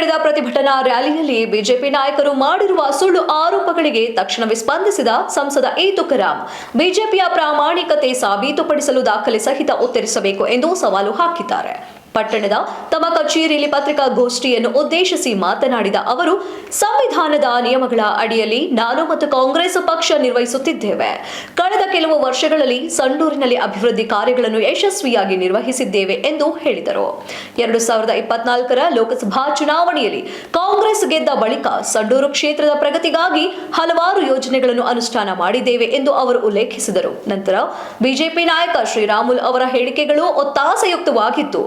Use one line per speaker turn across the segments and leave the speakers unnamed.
ನಡೆದ ಪ್ರತಿಭಟನಾ ರ್ಯಾಲಿಯಲ್ಲಿ ಬಿಜೆಪಿ ನಾಯಕರು ಮಾಡಿರುವ ಸುಳ್ಳು ಆರೋಪಗಳಿಗೆ ತಕ್ಷಣವೇ ಸ್ಪಂದಿಸಿದ ಸಂಸದ ಎ ಬಿಜೆಪಿಯ ಪ್ರಾಮಾಣಿಕತೆ ಸಾಬೀತುಪಡಿಸಲು ದಾಖಲೆ ಸಹಿತ ಉತ್ತರಿಸಬೇಕು ಎಂದು ಸವಾಲು ಹಾಕಿದ್ದಾರೆ. ಪಟ್ಟಣದ ತಮ್ಮ ಕಚೇರಿಯಲ್ಲಿ ಪತ್ರಿಕಾಗೋಷ್ಠಿಯನ್ನು ಉದ್ದೇಶಿಸಿ ಮಾತನಾಡಿದ ಅವರು, ಸಂವಿಧಾನದ ನಿಯಮಗಳ ಅಡಿಯಲ್ಲಿ ನಾನು ಮತ್ತು ಕಾಂಗ್ರೆಸ್ ಪಕ್ಷ ನಿರ್ವಹಿಸುತ್ತಿದ್ದೇವೆ. ಕಳೆದ ಕೆಲವು ವರ್ಷಗಳಲ್ಲಿ ಸಂಡೂರಿನಲ್ಲಿ ಅಭಿವೃದ್ಧಿ ಕಾರ್ಯಗಳನ್ನು ಯಶಸ್ವಿಯಾಗಿ ನಿರ್ವಹಿಸಿದ್ದೇವೆ ಎಂದು ಹೇಳಿದರು. ಎರಡು ಸಾವಿರದ ಇಪ್ಪತ್ನಾಲ್ಕರ ಲೋಕಸಭಾ ಚುನಾವಣೆಯಲ್ಲಿ ಕಾಂಗ್ರೆಸ್ ಗೆದ್ದ ಬಳಿಕ ಸಂಡೂರು ಕ್ಷೇತ್ರದ ಪ್ರಗತಿಗಾಗಿ ಹಲವಾರು ಯೋಜನೆಗಳನ್ನು ಅನುಷ್ಠಾನ ಮಾಡಿದ್ದೇವೆ ಎಂದು ಅವರು ಉಲ್ಲೇಖಿಸಿದರು. ನಂತರ ಬಿಜೆಪಿ ನಾಯಕ ಶ್ರೀರಾಮುಲು ಅವರ ಹೇಳಿಕೆಗಳು ಒತ್ತಾಸೆಯುಕ್ತವಾಗಿದ್ದು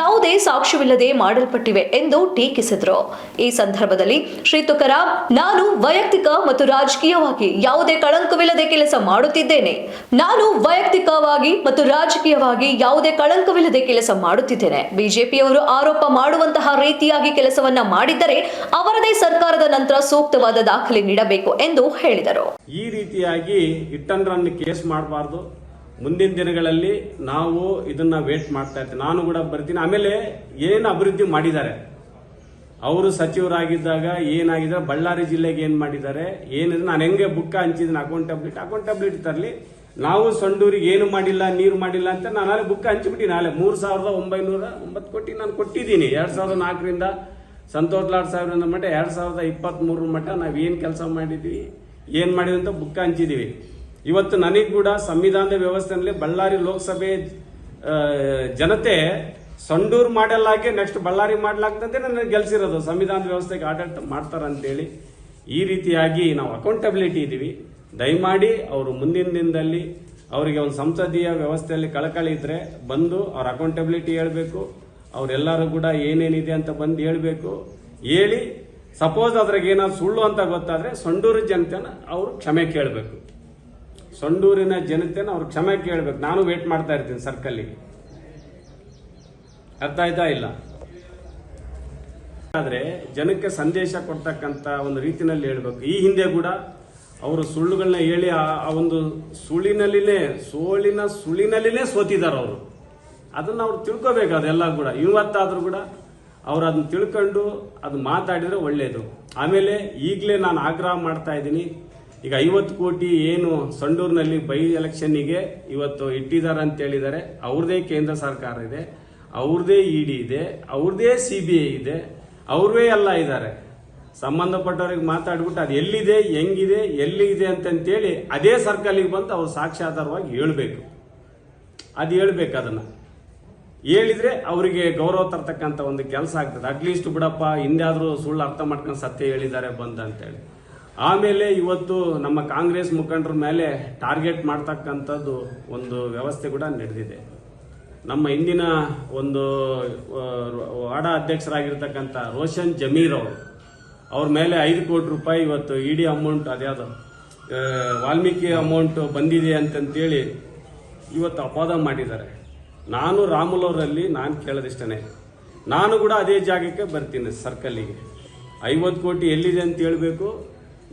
ಯಾವುದೇ ಸಾಕ್ಷ್ಯವಿಲ್ಲದೆ ಮಾಡಲ್ಪಟ್ಟಿವೆ ಎಂದು ಟೀಕಿಸಿದರು. ಈ ಸಂದರ್ಭದಲ್ಲಿ ಶ್ರೀ ತುಕಾರಾಮ್ ನಾನು ವೈಯಕ್ತಿಕ ಮತ್ತು ರಾಜಕೀಯವಾಗಿ ಯಾವುದೇ ಕಳಂಕವಿಲ್ಲದೆ ಕೆಲಸ ಮಾಡುತ್ತಿದ್ದೇನೆ. ನಾನು ವೈಯಕ್ತಿಕವಾಗಿ ಮತ್ತು ರಾಜಕೀಯವಾಗಿ ಯಾವುದೇ ಕಳಂಕವಿಲ್ಲದೆ ಕೆಲಸ ಮಾಡುತ್ತಿದ್ದೇನೆ. ಬಿಜೆಪಿಯವರು ಆರೋಪ ಮಾಡುವಂತಹ ರೀತಿಯಾಗಿ ಕೆಲಸವನ್ನ ಮಾಡಿದ್ದರೆ ಅವರದೇ ಸರ್ಕಾರದ ನಂತರ ಸೂಕ್ತವಾದ ದಾಖಲೆ ನೀಡಬೇಕು ಎಂದು ಹೇಳಿದರು.
ಈ ರೀತಿಯಾಗಿ ಇಟ್ಟನ್ ರನ್ ಕೇಸ್ ಮಾಡಬಾರ್ದು. ಮುಂದಿನ ದಿನಗಳಲ್ಲಿ ನಾವು ಇದನ್ನ ವೇಟ್ ಮಾಡ್ತಾ ಇರ್ತೀವಿ. ನಾನು ಕೂಡ ಬರ್ತೀನಿ. ಆಮೇಲೆ ಏನು ಅಭಿವೃದ್ಧಿ ಮಾಡಿದ್ದಾರೆ? ಅವರು ಸಚಿವರಾಗಿದ್ದಾಗ ಏನಾಗಿದ್ದಾರೆ ಬಳ್ಳಾರಿ ಜಿಲ್ಲೆಗೆ ಏನು ಮಾಡಿದ್ದಾರೆ? ಏನಿದೆ? ನಾನು ಹೆಂಗೆ ಬುಕ್ಕ ಹಂಚಿದ್ದೀನಿ? ಅಕೌಂಟಬಿಲಿಟಿ ಅಕೌಂಟಬಿಲಿಟಿ ತರಲಿ. ನಾವು ಸೊಂಡೂರಿಗೆ ಏನು ಮಾಡಿಲ್ಲ, ನೀರು ಮಾಡಿಲ್ಲ ಅಂತ ನಾನು ಅಲ್ಲಿ ಬುಕ್ ಹಂಚಿಬಿಟ್ಟು ನಾಳೆ ಮೂರು ಸಾವಿರದ ಒಂಬೈನೂರ ಒಂಬತ್ತು ಕೋಟಿ ನಾನು ಕೊಟ್ಟಿದ್ದೀನಿ. ಎರಡು ಸಾವಿರದ ನಾಲ್ಕರಿಂದ ಸಂತೋಷ್ ಲಾಡ್ ಸಾವಿರದ ಮಟ್ಟ ಎರಡು ಸಾವಿರದ ಇಪ್ಪತ್ತ್ ಮೂರರ ಮಟ್ಟ ನಾವು ಏನು ಕೆಲಸ ಮಾಡಿದ್ವಿ, ಏನು ಮಾಡಿದ್ವಿ ಅಂತ ಬುಕ್ ಹಂಚಿದೀವಿ. ಇವತ್ತು ನನಗೆ ಕೂಡ ಸಂವಿಧಾನದ ವ್ಯವಸ್ಥೆಯಲ್ಲಿ ಬಳ್ಳಾರಿ ಲೋಕಸಭೆ ಜನತೆ ಸಂಡೂರ್ ಮಾಡಲಾಗೆ ನೆಕ್ಸ್ಟ್ ಬಳ್ಳಾರಿ ಮಾಡಲಾಗ್ತಂತೆ ನನಗೆ ಗೆಲ್ಸಿರೋದು. ಸಂವಿಧಾನದ ವ್ಯವಸ್ಥೆಗೆ ಆಡಳಿತ ಮಾಡ್ತಾರಂತೇಳಿ ಈ ರೀತಿಯಾಗಿ ನಾವು ಅಕೌಂಟಬಿಲಿಟಿ ಇದ್ದೀವಿ. ದಯಮಾಡಿ ಅವರು ಮುಂದಿನ ದಿನದಲ್ಲಿ ಅವರಿಗೆ ಒಂದು ಸಂಸದೀಯ ವ್ಯವಸ್ಥೆಯಲ್ಲಿ ಕಳಕಳಿ ಇದ್ರೆ ಬಂದು ಅವ್ರ ಅಕೌಂಟಬಿಲಿಟಿ ಹೇಳಬೇಕು. ಅವರೆಲ್ಲರೂ ಕೂಡ ಏನೇನಿದೆ ಅಂತ ಬಂದು ಹೇಳಬೇಕು. ಹೇಳಿ ಸಪೋಸ್ ಅದ್ರಾಗ ಏನಾದ್ರು ಸುಳ್ಳು ಅಂತ ಗೊತ್ತಾದ್ರೆ ಸಂಡೂರು ಜನತೆನ ಅವರು ಕ್ಷಮೆ ಕೇಳಬೇಕು. ಸಂಡೂರಿನ ಜನತೆನ ಅವ್ರು ಕ್ಷಮೆ ಕೇಳಬೇಕು. ನಾನು ವೇಟ್ ಮಾಡ್ತಾ ಇರ್ತೀನಿ ಸರ್ಕಲ್ಲಿಗೆ ಅರ್ಥ ಆಯ್ತಾ ಇಲ್ಲ? ಆದ್ರೆ ಜನಕ್ಕೆ ಸಂದೇಶ ಕೊಡ್ತಕ್ಕಂತ ಒಂದು ರೀತಿನಲ್ಲಿ ಹೇಳ್ಬೇಕು. ಈ ಹಿಂದೆ ಕೂಡ ಅವರು ಸುಳ್ಳುಗಳನ್ನ ಹೇಳಿ ಆ ಆ ಒಂದು ಸುಳಿನಲ್ಲಿನೇ, ಸೋಳಿನ ಸುಳಿನಲ್ಲಿನೇ ಸೋತಿದ್ದಾರೆ ಅವರು. ಅದನ್ನ ಅವ್ರು ತಿಳ್ಕೋಬೇಕು ಅದೆಲ್ಲ ಕೂಡ. ಇವತ್ತಾದರೂ ಕೂಡ ಅವ್ರು ಅದನ್ನ ತಿಳ್ಕೊಂಡು ಅದು ಮಾತಾಡಿದ್ರೆ ಒಳ್ಳೆಯದು ಆಮೇಲೆ ಈಗಲೇ ನಾನು ಆಗ್ರಹ ಮಾಡ್ತಾ ಇದ್ದೀನಿ. ಈಗ ಐವತ್ತು ಕೋಟಿ ಏನು ಸಂಡೂರಿನಲ್ಲಿ ಬೈ ಎಲೆಕ್ಷನ್ನಿಗೆ ಇವತ್ತು ಇಟ್ಟಿದ್ದಾರೆ ಅಂತ ಹೇಳಿದ್ದಾರೆ. ಅವ್ರದೇ ಕೇಂದ್ರ ಸರ್ಕಾರ ಇದೆ, ಅವ್ರದೇ ಇಡಿ ಇದೆ, ಅವ್ರದೇ ಸಿ ಬಿ ಐ ಇದೆ ಅವ್ರವೇ ಎಲ್ಲ ಇದ್ದಾರೆ. ಸಂಬಂಧಪಟ್ಟವ್ರಿಗೆ ಮಾತಾಡ್ಬಿಟ್ಟು ಅದು ಎಲ್ಲಿದೆ, ಹೆಂಗಿದೆ ಎಲ್ಲಿ ಇದೆ ಅಂತಂತೇಳಿ ಅದೇ ಸರ್ಕಲಿಗೆ ಬಂದು ಅವ್ರು ಸಾಕ್ಷಾಧಾರವಾಗಿ ಹೇಳಬೇಕು. ಅದು ಹೇಳ್ಬೇಕು ಅದನ್ನು. ಹೇಳಿದ್ರೆ ಅವರಿಗೆ ಗೌರವ ತರ್ತಕ್ಕಂಥ ಒಂದು ಕೆಲಸ ಆಗ್ತದೆ. ಅಟ್ಲೀಸ್ಟ್ ಬಿಡಪ್ಪ ಹಿಂದಾದರೂ ಸುಳ್ಳು ಅರ್ಥ ಮಾಡ್ಕೊಂಡು ಸತ್ಯ ಹೇಳಿದ್ದಾರೆ, ಬಂದು ಅಂತೇಳಿ. ಆಮೇಲೆ ಇವತ್ತು ನಮ್ಮ ಕಾಂಗ್ರೆಸ್ ಮುಖಂಡರ ಮೇಲೆ ಟಾರ್ಗೆಟ್ ಮಾಡ್ತಕ್ಕಂಥದ್ದು ಒಂದು ವ್ಯವಸ್ಥೆ ಕೂಡ ನಡೆದಿದೆ. ನಮ್ಮ ಹಿಂದಿನ ಒಂದು ವಾರ್ಡ ಅಧ್ಯಕ್ಷರಾಗಿರ್ತಕ್ಕಂಥ ರೋಷನ್ ಜಮೀರ್ ಅವರು, ಅವ್ರ ಮೇಲೆ ಐದು ಕೋಟಿ ರೂಪಾಯಿ ಇವತ್ತು ಇಡಿ ಅಮೌಂಟ್, ಅದ್ಯಾವುದು ವಾಲ್ಮೀಕಿ ಅಮೌಂಟ್ ಬಂದಿದೆ ಅಂತಂತೇಳಿ ಇವತ್ತು ಅಪವಾದ ಮಾಡಿದ್ದಾರೆ. ನಾನು ರಾಮುಲ್ ಅವರಲ್ಲಿ ನಾನು ಕೇಳದಿಷ್ಟೇ ನಾನು ಕೂಡ ಅದೇ ಜಾಗಕ್ಕೆ ಬರ್ತೀನಿ ಸರ್ಕಲ್ಲಿಗೆ ಐವತ್ತು ಕೋಟಿ ಎಲ್ಲಿದೆ ಅಂತ ಹೇಳ್ಬೇಕು.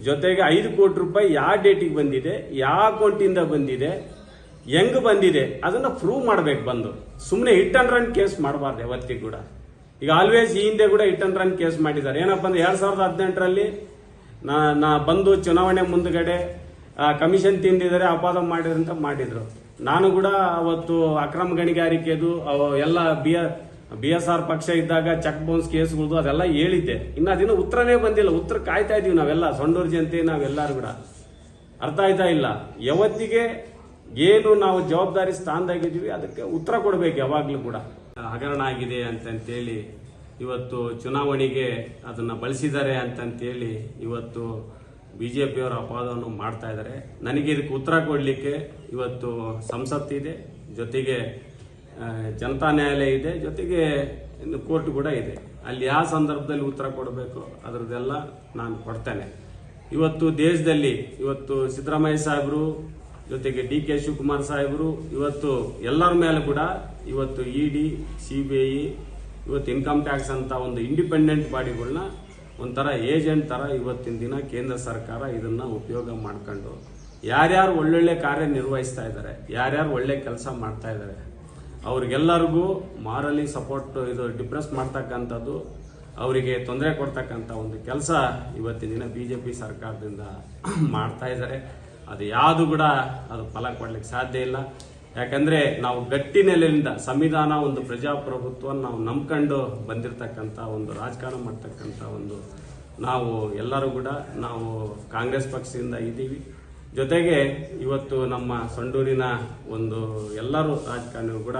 ಜೊತೆಗೆ ಐದು ಕೋಟಿ ರೂಪಾಯಿ ಯಾವ ಡೇಟಿಗೆ ಬಂದಿದೆ, ಯಾವ ಅಕೌಂಟಿಂದ ಬಂದಿದೆ, ಹೆಂಗ್ ಬಂದಿದೆ, ಅದನ್ನ ಪ್ರೂವ್ ಮಾಡ್ಬೇಕು ಬಂದು. ಸುಮ್ಮನೆ ಹಿಟ್ ಅಂಡ್ ರನ್ ಕೇಸ್ ಮಾಡಬಾರ್ದು ಯಾವತ್ತಿಗೆ ಕೂಡ. ಈಗ ಆಲ್ವೇಸ್ ಈ ಹಿಂದೆ ಕೂಡ ಹಿಟ್ ಅಂಡ್ ರನ್ ಕೇಸ್ ಮಾಡಿದ್ದಾರೆ. ಏನಪ್ಪ ಅಂದ್ರೆ ಎರಡು ಸಾವಿರದ ಹದಿನೆಂಟರಲ್ಲಿ ನಾ ನಾ ಬಂದು ಚುನಾವಣೆ ಮುಂದುಗಡೆ ಕಮಿಷನ್ ತಿಂದಿದ್ದಾರೆ ಅಪಾದ ಮಾಡಿದ್ರಂತ ಮಾಡಿದ್ರು. ನಾನು ಕೂಡ ಅವತ್ತು ಅಕ್ರಮ ಗಣಿಗಾರಿಕೆದು ಎಲ್ಲ ಬಿ ಬಿ ಎಸ್ ಆರ್ ಪಕ್ಷ ಇದ್ದಾಗ ಚೆಕ್ ಬೌನ್ಸ್ ಕೇಸ್ಗಳದು ಅದೆಲ್ಲ ಹೇಳಿದ್ದೆ. ಇನ್ನು ಅದಿನ್ನೂ ಉತ್ತರನೇ ಬಂದಿಲ್ಲ. ಉತ್ತರ ಕಾಯ್ತಾ ಇದ್ದೀವಿ ನಾವೆಲ್ಲ. ಸೊಂಡೂರು ಜಯಂತಿ ನಾವೆಲ್ಲರೂ ಕೂಡ. ಅರ್ಥ ಆಯ್ತಾ ಇಲ್ಲ. ಯಾವತ್ತಿಗೆ ಏನು ನಾವು ಜವಾಬ್ದಾರಿ ಸ್ಥಾನದಾಗಿದ್ದೀವಿ, ಅದಕ್ಕೆ ಉತ್ತರ ಕೊಡಬೇಕು ಯಾವಾಗಲೂ ಕೂಡ. ಹಗರಣ ಆಗಿದೆ ಅಂತಂತೇಳಿ ಇವತ್ತು ಚುನಾವಣೆಗೆ ಅದನ್ನ ಬಳಸಿದ್ದಾರೆ ಅಂತಂತೇಳಿ ಇವತ್ತು ಬಿಜೆಪಿಯವರು ಅಪವಾದವನ್ನು ಮಾಡ್ತಾ ಇದ್ದಾರೆ. ನನಗೆ ಇದಕ್ಕೆ ಉತ್ತರ ಕೊಡಲಿಕ್ಕೆ ಇವತ್ತು ಸಂಸತ್ತಿದೆ. ಜೊತೆಗೆ ಜನತಾ ನ್ಯಾಯಾಲಯ ಇದೆ. ಜೊತೆಗೆ ಇನ್ನು ಕೋರ್ಟ್ ಕೂಡ ಇದೆ. ಅಲ್ಲಿ ಯಾವ ಸಂದರ್ಭದಲ್ಲಿ ಉತ್ತರ ಕೊಡಬೇಕು ಅದರದ್ದೆಲ್ಲ ನಾನು ಕೊಡ್ತೇನೆ. ಇವತ್ತು ದೇಶದಲ್ಲಿ ಇವತ್ತು ಸಿದ್ದರಾಮಯ್ಯ ಸಾಹೇಬರು, ಜೊತೆಗೆ ಡಿ ಕೆ ಶಿವಕುಮಾರ್ ಸಾಹೇಬರು, ಇವತ್ತು ಎಲ್ಲರ ಮೇಲೆ ಕೂಡ ಇವತ್ತು E D C B I ಇವತ್ತು ಇನ್ಕಮ್ ಟ್ಯಾಕ್ಸ್ ಅಂತ ಒಂದು ಇಂಡಿಪೆಂಡೆಂಟ್ ಬಾಡಿಗಳನ್ನ ಒಂಥರ ಏಜೆಂಟ್ ಥರ ಇವತ್ತಿನ ದಿನ ಕೇಂದ್ರ ಸರ್ಕಾರ ಇದನ್ನು ಉಪಯೋಗ ಮಾಡ್ಕೊಂಡು, ಯಾರ್ಯಾರು ಒಳ್ಳೊಳ್ಳೆ ಕಾರ್ಯ ನಿರ್ವಹಿಸ್ತಾ ಇದ್ದಾರೆ, ಯಾರ್ಯಾರು ಒಳ್ಳೆ ಕೆಲಸ ಮಾಡ್ತಾ ಇದ್ದಾರೆ ಅವ್ರಿಗೆಲ್ಲರಿಗೂ ಮಾರಲಿ ಸಪೋರ್ಟ್ ಇದು ಡಿಪ್ರೆಸ್ ಮಾಡ್ತಕ್ಕಂಥದ್ದು, ಅವರಿಗೆ ತೊಂದರೆ ಕೊಡ್ತಕ್ಕಂಥ ಒಂದು ಕೆಲಸ ಇವತ್ತಿನ ದಿನ ಬಿ ಜೆ ಪಿ ಸರ್ಕಾರದಿಂದ ಮಾಡ್ತಾ ಇದ್ದಾರೆ. ಅದು ಯಾವುದು ಕೂಡ ಅದು ಫಲ ಕೊಡ್ಲಿಕ್ಕೆ ಸಾಧ್ಯ ಇಲ್ಲ. ಯಾಕಂದರೆ ನಾವು ಗಟ್ಟಿ ನೆಲೆಯಿಂದ ಸಂವಿಧಾನ ಒಂದು ಪ್ರಜಾಪ್ರಭುತ್ವ ನಾವು ನಂಬ್ಕೊಂಡು ಬಂದಿರತಕ್ಕಂಥ ಒಂದು ರಾಜಕಾರಣ ಮಾಡ್ತಕ್ಕಂಥ ಒಂದು ನಾವು ಎಲ್ಲರೂ ಕೂಡ ನಾವು ಕಾಂಗ್ರೆಸ್ ಪಕ್ಷದಿಂದ ಇದ್ದೀವಿ. ಜೊತೆಗೆ ಇವತ್ತು ನಮ್ಮ ಸಂಡೂರಿನ ಒಂದು ಎಲ್ಲರೂ ರಾಜಕಾರಣಿಗಳು ಕೂಡ